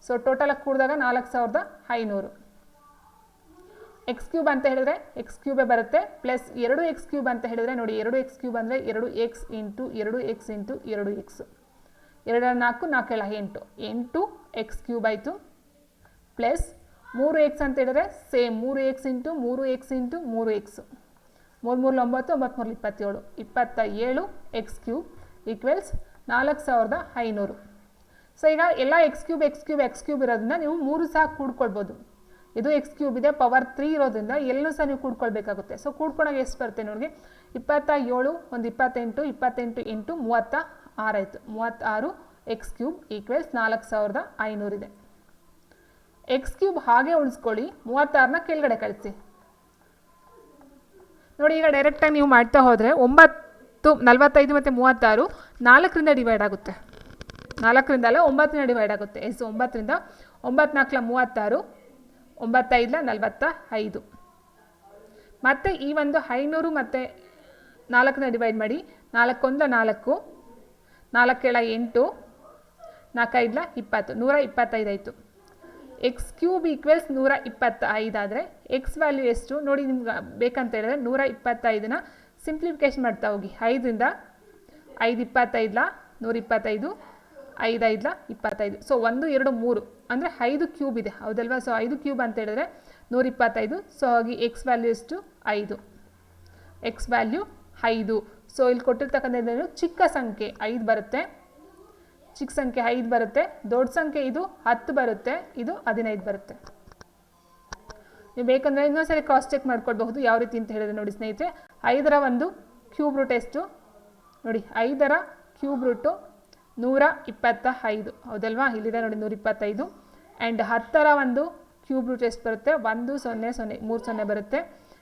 [SPEAKER 1] ಸೊ ಟೋಟಲಾಗಿ ಕೂಡಿದಾಗ ನಾಲ್ಕು ಸಾವಿರದ ಐನೂರು. ಎಕ್ಸ್ ಕ್ಯೂಬ್ ಅಂತ ಹೇಳಿದ್ರೆ ಎಕ್ಸ್ ಕ್ಯೂಬೇ ಬರುತ್ತೆ. ಪ್ಲಸ್ ಎರಡು ಎಕ್ಸ್ ಕ್ಯೂಬ್ ಅಂತ ಹೇಳಿದ್ರೆ ನೋಡಿ, ಎರಡು ಎಕ್ಸ್ ಕ್ಯೂಬ್ ಅಂದರೆ ಎರಡು ಎಕ್ಸ್ ಇಂಟು ಎರಡು ಎಕ್ಸ್ ಇಂಟು ಎರಡು ಎಕ್ಸ್ ಎರಡರ ನಾಲ್ಕು ನಾಲ್ಕೇಳ ಎಂಟು. ಎಂಟು ಎಕ್ಸ್ ಕ್ಯೂಬ್ ಆಯಿತು. ಪ್ಲಸ್ ಮೂರು ಎಕ್ಸ್ ಅಂತ ಹೇಳಿದ್ರೆ ಸೇಮ್ ಮೂರು ಎಕ್ಸ್ ಇಂಟು ಮೂರು ಎಕ್ಸ್ ಇಂಟು ಮೂರು ಎಕ್ಸ್ ಮೂರು ಒಂಬತ್ತು ಒಂಬತ್ತು ಮೂರು ಇಪ್ಪತ್ತೇಳು. ಇಪ್ಪತ್ತ ಏಳು ಎಕ್ಸ್ ಕ್ಯೂಬ್ ಈಕ್ವೆಲ್ಸ್ ನಾಲ್ಕು ಸಾವಿರದ ಐನೂರು. ಸೊ ಈಗ ಎಲ್ಲ X cube X cube X cube ಇರೋದ್ರಿಂದ ನೀವು ಮೂರು ಸಹ ಕೂಡ್ಕೊಳ್ಬೋದು. ಇದು ಎಕ್ಸ್ ಕ್ಯೂಬ್ ಇದೆ ಪವರ್ ತ್ರೀ ಇರೋದ್ರಿಂದ ಎಲ್ಲೂ ಸಹ ನೀವು ಕೂಡ್ಕೊಳ್ಬೇಕಾಗುತ್ತೆ. ಸೊ ಕೂಡ್ಕೊಳಕ್ಕೆ ಎಷ್ಟು ಬರುತ್ತೆ ನೋಡಿ ಇಪ್ಪತ್ತ ಏಳು ಒಂದು ಇಪ್ಪತ್ತೆಂಟು ಇಪ್ಪತ್ತೆಂಟು ಎಂಟು ಮೂವತ್ತ ಆರಾಯಿತು ಮೂವತ್ತಾರು ಎಕ್ಸ್ ಕ್ಯೂಬ್ ಈಕ್ವೆಲ್ಸ್ ನಾಲ್ಕು ಸಾವಿರದ ಐನೂರಿದೆ. ಎಕ್ಸ್ ಕ್ಯೂಬ್ ಹಾಗೆ ಉಳಿಸ್ಕೊಳ್ಳಿ. ಮೂವತ್ತಾರನ್ನ ಕೆಳಗಡೆ ಕಳಿಸಿ. ನೋಡಿ, ಈಗ ಡೈರೆಕ್ಟಾಗಿ ನೀವು ಮಾಡ್ತಾ ಹೋದರೆ ಒಂಬತ್ತು, ನಲವತ್ತೈದು ಮತ್ತು ಮೂವತ್ತಾರು ನಾಲ್ಕರಿಂದ ಡಿವೈಡ್ ಆಗುತ್ತೆ. ನಾಲ್ಕರಿಂದ ಅಲ್ಲ ಒಂಬತ್ತರಿಂದ ಡಿವೈಡ್ ಆಗುತ್ತೆ. ಎಸ್, ಒಂಬತ್ತರಿಂದ ಒಂಬತ್ನಾಲ್ಕಲ ಮೂವತ್ತಾರು, ಒಂಬತ್ತೈದಲ ನಲವತ್ತ ಐದು ಮತ್ತು ಈ ಒಂದು ಐನೂರು ಮತ್ತು ನಾಲ್ಕನ್ನ ಡಿವೈಡ್ ಮಾಡಿ, ನಾಲ್ಕೊಂದ ನಾಲ್ಕು, ನಾಲ್ಕೇಳ ಎಂಟು, ನಾಲ್ಕೈದಲ ಇಪ್ಪತ್ತು, ನೂರ ಇಪ್ಪತ್ತೈದು ಆಯಿತು. ಎಕ್ಸ್ ಕ್ಯೂಬ್ ಈಕ್ವಲ್ಸ್ ನೂರ ಇಪ್ಪತ್ತೈದಾದರೆ ಎಕ್ಸ್ ವ್ಯಾಲ್ಯೂ ಎಷ್ಟು? ನೋಡಿ ನಿಮ್ಗೆ ಬೇಕಂತ ಹೇಳಿದ್ರೆ ನೂರ ಇಪ್ಪತ್ತೈದನ್ನ ಸಿಂಪ್ಲಿಫಿಕೇಶನ್ ಮಾಡ್ತಾ ಹೋಗಿ. ಐದರಿಂದ ಐದು ಇಪ್ಪತ್ತೈದಲ ನೂರ ಇಪ್ಪತ್ತೈದು ಐದು ಐದಲ ಇಪ್ಪತ್ತೈದು. ಸೊ ಒಂದು, ಎರಡು, ಮೂರು. ಅಂದರೆ ಐದು ಕ್ಯೂಬ್ ಇದೆ. ಹೌದಲ್ವಾ? ಸೊ ಐದು ಕ್ಯೂಬ್ ಅಂತ ಹೇಳಿದ್ರೆ ನೂರ ಇಪ್ಪತ್ತೈದು ಸೊ ಹಾಗೆ ಎಕ್ಸ್ ವ್ಯಾಲ್ಯೂ ಎಷ್ಟು? ಐದು. ಎಕ್ಸ್ ವ್ಯಾಲ್ಯೂ ಐದು. ಸೊ ಇಲ್ಲಿ ಕೊಟ್ಟಿರ್ತಕ್ಕಂಥದ್ದು ಚಿಕ್ಕ ಸಂಖ್ಯೆ ಐದು ಬರುತ್ತೆ. ಚಿಕ್ಕ ಸಂಖ್ಯೆ ಐದು ಬರುತ್ತೆ, ದೊಡ್ಡ ಸಂಖ್ಯೆ ಇದು ಹತ್ತು ಬರುತ್ತೆ, ಇದು ಹದಿನೈದು ಬರುತ್ತೆ. ನೀವು ಬೇಕಂದರೆ ಇನ್ನೊಂದ್ಸರಿ ಕ್ರಾಸ್ ಚೆಕ್ ಮಾಡ್ಕೊಳ್ಬಹುದು, ಯಾವ ರೀತಿ ಅಂತ ಹೇಳಿದ್ರೆ ನೋಡಿ ಸ್ನೇಹಿತರೆ, ಐದರ ಒಂದು ಕ್ಯೂಬ್ ರೂಟ್ ಎಷ್ಟು? ನೋಡಿ, ಐದರ ಕ್ಯೂಬ್ ರೂಟು ನೂರ ಇಪ್ಪತ್ತ ಐದು. ಹೌದಲ್ವಾ? ಇಲ್ಲಿದೆ ನೋಡಿ ನೂರ ಇಪ್ಪತ್ತೈದು. ಆ್ಯಂಡ್ ಹತ್ತರ ಒಂದು ಕ್ಯೂಬ್ ರೂಟ್ ಎಷ್ಟು ಬರುತ್ತೆ? ಒಂದು, ಸೊನ್ನೆ ಸೊನ್ನೆ, ಮೂರು, ಸೊನ್ನೆ ಬರುತ್ತೆ.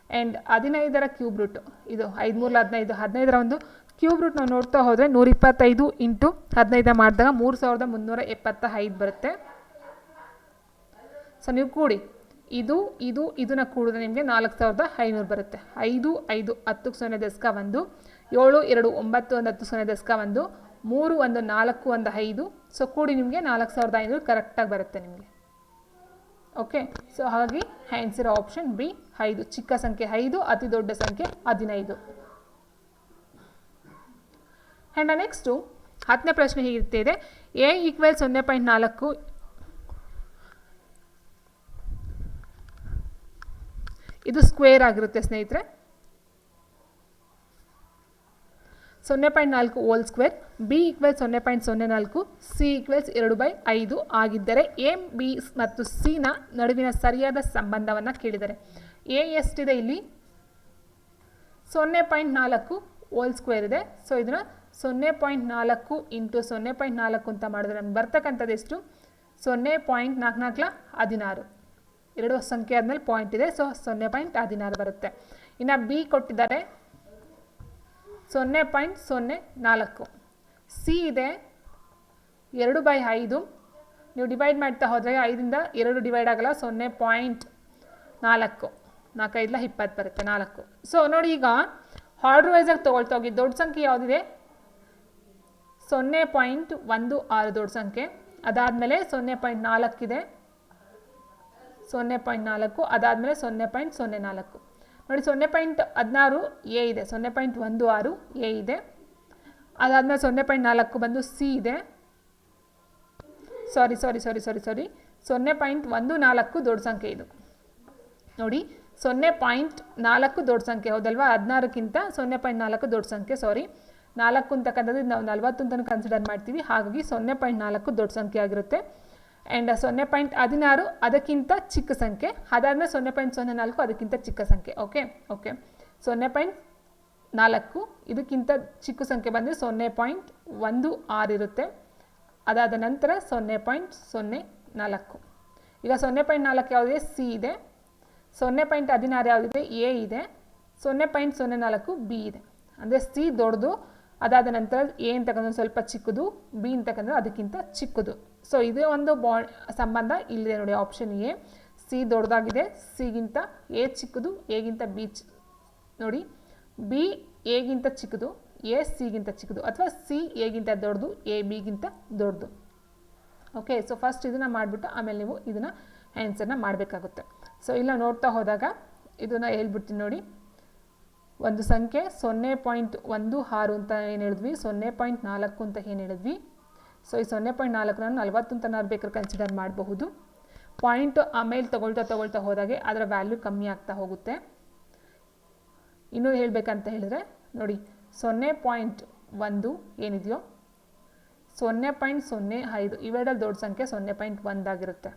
[SPEAKER 1] ಆ್ಯಂಡ್ ಹದಿನೈದರ ಕ್ಯೂಬ್ ರೂಟು ಇದು ಐದು ಮೂರು ಹದಿನೈದು. ಹದಿನೈದರ ಒಂದು ಕ್ಯೂಬ್ ರೂಟ್ ನಾವು ನೋಡ್ತಾ ಹೋದರೆ ನೂರಿಪ್ಪತ್ತೈದು ಇಂಟು ಹದಿನೈದು ಮಾಡಿದಾಗ ಮೂರು ಸಾವಿರದ ಮುನ್ನೂರ ಎಪ್ಪತ್ತ ಐದು ಬರುತ್ತೆ. ಸೊ ನೀವು ಕೂಡಿ. ಇದು ಇದು, ಇದನ್ನ ಕೂಡಿದ್ರೆ ನಿಮಗೆ ನಾಲ್ಕು ಸಾವಿರದ ಐನೂರು ಬರುತ್ತೆ. ಐದು ಐದು, ಹತ್ತು ಸೊನ್ನೆ ದಶಕ ಒಂದು, ಏಳು, ಎರಡು, ಒಂಬತ್ತು, ಒಂದು, ಹತ್ತು ಸೊನ್ನೆ ದಶಕ ಒಂದು, ಮೂರು, ಒಂದು, ನಾಲ್ಕು, ಒಂದು, ಐದು. ಸೊ ಕೂಡಿ ನಿಮಗೆ ನಾಲ್ಕು ಸಾವಿರದ ಐನೂರು ಕರೆಕ್ಟಾಗಿ ಬರುತ್ತೆ ನಿಮಗೆ. ಓಕೆ ಸೊ ಹಾಗಾಗಿ ಆನ್ಸರ್ ಆಪ್ಷನ್ ಬಿ ಐದು. ಚಿಕ್ಕ ಸಂಖ್ಯೆ ಐದು, ಅತಿ ದೊಡ್ಡ ಸಂಖ್ಯೆ ಹದಿನೈದು. ಆ್ಯಂಡ್ ನೆಕ್ಸ್ಟು ಹತ್ತನೇ ಪ್ರಶ್ನೆ ಹೀಗಿರ್ತಿದೆ. ಎ ಈಕ್ವಲ್ ಸೊನ್ನೆ ಪಾಯಿಂಟ್ ನಾಲ್ಕು. ಇದು ಸ್ಕ್ವೇರ್ ಆಗಿರುತ್ತೆ ಸ್ನೇಹಿತರೆ. ಸೊನ್ನೆ ಪಾಯಿಂಟ್ ನಾಲ್ಕು ಓಲ್ ಸ್ಕ್ವೇರ್ ಬಿ ಈಕ್ವೆಲ್ ಸೊನ್ನೆ ಪಾಯಿಂಟ್ ಸೊನ್ನೆ ನಾಲ್ಕು ಸಿ ಈಕ್ವಲ್ಸ್ ಎರಡು ಬೈ ಐದು ಆಗಿದ್ದರೆ ಎ ಬಿ ಮತ್ತು ಸಿನ ನಡುವಿನ ಸರಿಯಾದ ಸಂಬಂಧವನ್ನು ಕೇಳಿದ್ದಾರೆ ಎ ಎಷ್ಟಿದೆ ಇಲ್ಲಿ? ಸೊನ್ನೆ ಪಾಯಿಂಟ್ ನಾಲ್ಕು ಓಲ್ ಸ್ಕ್ವೇರ್ ಇದೆ. ಸೊ ಇದನ್ನು ಸೊನ್ನೆ ಪಾಯಿಂಟ್ ನಾಲ್ಕು ಇಂಟು ಸೊನ್ನೆ ಪಾಯಿಂಟ್ ನಾಲ್ಕು ಅಂತ ಮಾಡಿದ್ರೆ ನಮ್ಗೆ ಬರ್ತಕ್ಕಂಥದ್ದು ಎಷ್ಟು? ಸೊನ್ನೆ ಪಾಯಿಂಟ್ ನಾಲ್ಕು ನಾಲ್ಕು ಹದಿನಾರು. ಎರಡು ಸಂಖ್ಯೆ ಆದಮೇಲೆ ಪಾಯಿಂಟ್ ಇದೆ. ಸೊ ಸೊನ್ನೆ ಪಾಯಿಂಟ್ ಹದಿನಾರು ಬರುತ್ತೆ. ಇನ್ನು ಬಿ ಕೊಟ್ಟಿದ್ದಾರೆ. ಸೊನ್ನೆ ಪಾಯಿಂಟ್ ಸೊನ್ನೆ ನಾಲ್ಕು. ಸಿ ಇದೆ ಎರಡು ಬೈ ಐದು. ನೀವು ಡಿವೈಡ್ ಮಾಡ್ತಾ ಹೋದರೆ ಐದಿಂದ ಎರಡು ಡಿವೈಡ್ ಆಗಲ್ಲ, ಸೊನ್ನೆ ಪಾಯಿಂಟ್ ನಾಲ್ಕು. ನಾಲ್ಕೈದಲ ಇಪ್ಪತ್ತು ಬರುತ್ತೆ, ನಾಲ್ಕು. ಸೊ ನೋಡಿ ಈಗ ಆರ್ಡ್ರ್ ವೈಸಾಗಿ ತೊಗೊಳ್ತಾ ಹೋಗಿ, ದೊಡ್ಡ ಸಂಖ್ಯೆ ಯಾವುದಿದೆ? ಸೊನ್ನೆ ಪಾಯಿಂಟ್ ಒಂದು ಆರು ದೊಡ್ಡ ಸಂಖ್ಯೆ. ಅದಾದಮೇಲೆ ಸೊನ್ನೆ ಪಾಯಿಂಟ್ ನಾಲ್ಕಿದೆ. ಸೊನ್ನೆ ಪಾಯಿಂಟ್ ನಾಲ್ಕು, ಅದಾದಮೇಲೆ ಸೊನ್ನೆ ಪಾಯಿಂಟ್ ಸೊನ್ನೆ ನಾಲ್ಕು. ನೋಡಿ, ಸೊನ್ನೆ ಪಾಯಿಂಟ್ ಹದಿನಾರು ಎ ಇದೆ, ಸೊನ್ನೆ ಪಾಯಿಂಟ್ ಒಂದು ಆರು ಎ ಇದೆ. ಅದಾದಮೇಲೆ ಸೊನ್ನೆ ಪಾಯಿಂಟ್ ನಾಲ್ಕು ಬಂದು ಸಿ ಇದೆ. ಸಾರಿ ಸಾರಿ ಸಾರಿ ಸಾರಿ ಸಾರಿ ಸೊನ್ನೆ ಪಾಯಿಂಟ್ ಒಂದು ನಾಲ್ಕು ದೊಡ್ಡ ಸಂಖ್ಯೆ ಇದು. ನೋಡಿ, ಸೊನ್ನೆ ಪಾಯಿಂಟ್ ನಾಲ್ಕು ದೊಡ್ಡ ಸಂಖ್ಯೆ, ಹೌದಲ್ವಾ? ಹದಿನಾರಕ್ಕಿಂತ ಸೊನ್ನೆ ಪಾಯಿಂಟ್ ನಾಲ್ಕು ದೊಡ್ಡ ಸಂಖ್ಯೆ ಸಾರಿ ನಾಲ್ಕು ಅಂತಕ್ಕಂಥದ್ದು ನಾವು ನಲ್ವತ್ತು ಅಂತ ಕನ್ಸಿಡರ್ ಮಾಡ್ತೀವಿ. ಹಾಗಾಗಿ ಸೊನ್ನೆ ಪಾಯಿಂಟ್ ನಾಲ್ಕು ದೊಡ್ಡ ಸಂಖ್ಯೆ ಆಗಿರುತ್ತೆ. ಆ್ಯಂಡ್ ಸೊನ್ನೆ ಪಾಯಿಂಟ್ ಹದಿನಾರು ಅದಕ್ಕಿಂತ ಚಿಕ್ಕ ಸಂಖ್ಯೆ. ಅದಾದಮೇಲೆ ಸೊನ್ನೆ ಪಾಯಿಂಟ್ ಸೊನ್ನೆ ನಾಲ್ಕು ಅದಕ್ಕಿಂತ ಚಿಕ್ಕ ಸಂಖ್ಯೆ. ಓಕೆ ಓಕೆ ಸೊನ್ನೆ ಪಾಯಿಂಟ್ ನಾಲ್ಕು ಇದಕ್ಕಿಂತ ಚಿಕ್ಕ ಸಂಖ್ಯೆ ಬಂದರೆ ಸೊನ್ನೆ ಪಾಯಿಂಟ್ ಒಂದು ಆರು ಇರುತ್ತೆ. ಅದಾದ ನಂತರ ಸೊನ್ನೆ ಪಾಯಿಂಟ್ ಸೊನ್ನೆ ನಾಲ್ಕು. ಈಗ ಸೊನ್ನೆ ಪಾಯಿಂಟ್ ನಾಲ್ಕು ಯಾವುದಿದೆ? ಸಿ ಇದೆ. ಸೊನ್ನೆ ಪಾಯಿಂಟ್ ಹದಿನಾರು ಯಾವುದಿದೆ? ಎ ಇದೆ. ಸೊನ್ನೆ ಪಾಯಿಂಟ್ ಸೊನ್ನೆ ನಾಲ್ಕು ಬಿ ಇದೆ. ಅಂದರೆ ಸಿ ದೊಡ್ಡದು, ಅದಾದ ನಂತರ ಎ ಅಂತಕ್ಕಂಥ ಸ್ವಲ್ಪ ಚಿಕ್ಕದು ಬಿ ಅಂತಕ್ಕಂಥ ಅದಕ್ಕಿಂತ ಚಿಕ್ಕದು. ಸೊ ಇದೇ ಒಂದು ಬಾ ಸಂಬಂಧ. ಇಲ್ಲಿದೆ ನೋಡಿ ಆಪ್ಷನ್ ಎ. ಸಿ ದೊಡ್ಡದಾಗಿದೆ. ಸಿಗಿಂತ ಎ ಚಿಕ್ಕದು ಎಗಿಂತ ಬಿ ನೋಡಿ. ಬಿ ಎಗಿಂತ ಚಿಕ್ಕದು ಎ ಸಿಗಿಂತ ಚಿಕ್ಕದು, ಅಥವಾ ಸಿ ಎಗಿಂತ ದೊಡ್ಡದು ಎ ಬಿಗಿಂತ ದೊಡ್ಡದು. ಓಕೆ ಸೊ ಫಸ್ಟ್ ಇದನ್ನು ಮಾಡಿಬಿಟ್ಟು ಆಮೇಲೆ ನೀವು ಇದನ್ನು ಆನ್ಸರ್ನ ಮಾಡಬೇಕಾಗುತ್ತೆ. ಸೊ ಇಲ್ಲ ನೋಡ್ತಾ ಹೋದಾಗ ಇದನ್ನು ಹೇಳ್ಬಿಡ್ತೀನಿ ನೋಡಿ. ಒಂದು ಸಂಖ್ಯೆ ಸೊನ್ನೆ ಪಾಯಿಂಟ್ ಒಂದು ಆರು ಅಂತ ಏನು ಹೇಳಿದ್ವಿ? ಸೊನ್ನೆ ಪಾಯಿಂಟ್ ನಾಲ್ಕು ಅಂತ ಏನು ಹೇಳಿದ್ವಿ? ಸೊ ಈ ಸೊನ್ನೆ ಪಾಯಿಂಟ್ ನಾಲ್ಕನ್ನ ನಲ್ವತ್ತು ಅಂತ ಬೇಕಾದ್ರೆ ಕನ್ಸಿಡರ್ ಮಾಡಬಹುದು. ಪಾಯಿಂಟ್ ಆಮೇಲೆ ತೊಗೊಳ್ತಾ ತೊಗೊಳ್ತಾ ಹೋದಾಗೆ ಅದರ ವ್ಯಾಲ್ಯೂ ಕಮ್ಮಿ ಆಗ್ತಾ ಹೋಗುತ್ತೆ. ಇನ್ನೂ ಹೇಳಬೇಕಂತ ಹೇಳಿದ್ರೆ ನೋಡಿ, ಸೊನ್ನೆ ಪಾಯಿಂಟ್ ಒಂದು ಏನಿದೆಯೋ, ಸೊನ್ನೆ ಪಾಯಿಂಟ್ ಸೊನ್ನೆ ಐದು ಇವೆರಡಲ್ಲಿ ದೊಡ್ಡ ಸಂಖ್ಯೆ ಸೊನ್ನೆ ಪಾಯಿಂಟ್ ಒಂದಾಗಿರುತ್ತೆ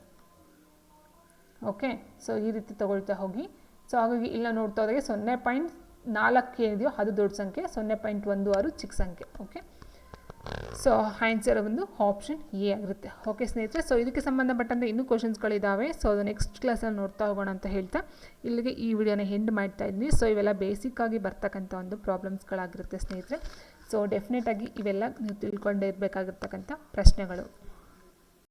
[SPEAKER 1] ಓಕೆ ಸೊ ಈ ರೀತಿ ತೊಗೊಳ್ತಾ ಹೋಗಿ. ಸೊ ಹಾಗಾಗಿ ಇಲ್ಲ ನೋಡ್ತಾ ಹೋದಾಗೆ ಸೊನ್ನೆ ಪಾಯಿಂಟ್ ನಾಲ್ಕು ಏನಿದೆಯೋ ಅದು ದೊಡ್ಡ ಸಂಖ್ಯೆ, ಸೊನ್ನೆ ಪಾಯಿಂಟ್ ಒಂದು ಆರು ಚಿಕ್ಕ ಸಂಖ್ಯೆ. ಓಕೆ ಸೊ ಆನ್ಸರ್ ಒಂದು ಆಪ್ಷನ್ ಎ ಆಗಿರುತ್ತೆ. ಓಕೆ ಸ್ನೇಹಿತರೆ ಸೊ ಇದಕ್ಕೆ ಸಂಬಂಧಪಟ್ಟಂತೆ ಇನ್ನೂ ಕ್ವಶನ್ಸ್ಗಳಿದ್ದಾವೆ ಸೊ ಅದು ನೆಕ್ಸ್ಟ್ ಕ್ಲಾಸಲ್ಲಿ ನೋಡ್ತಾ ಹೋಗೋಣ ಅಂತ ಹೇಳ್ತಾ, ಇಲ್ಲಿಗೆ ಈ ವಿಡಿಯೋನ ಹೆಂಡ್ ಮಾಡ್ತಾ ಇದ್ವಿ. ಸೊ ಇವೆಲ್ಲ ಬೇಸಿಕ್ಕಾಗಿ ಬರ್ತಕ್ಕಂಥ ಒಂದು ಪ್ರಾಬ್ಲಮ್ಸ್ಗಳಾಗಿರುತ್ತೆ ಸ್ನೇಹಿತರೆ. ಸೊ ಡೆಫಿನೆಟಾಗಿ ಇವೆಲ್ಲ ನೀವು ತಿಳ್ಕೊಂಡೇ ಇರಬೇಕಾಗಿರ್ತಕ್ಕಂಥ ಪ್ರಶ್ನೆಗಳು.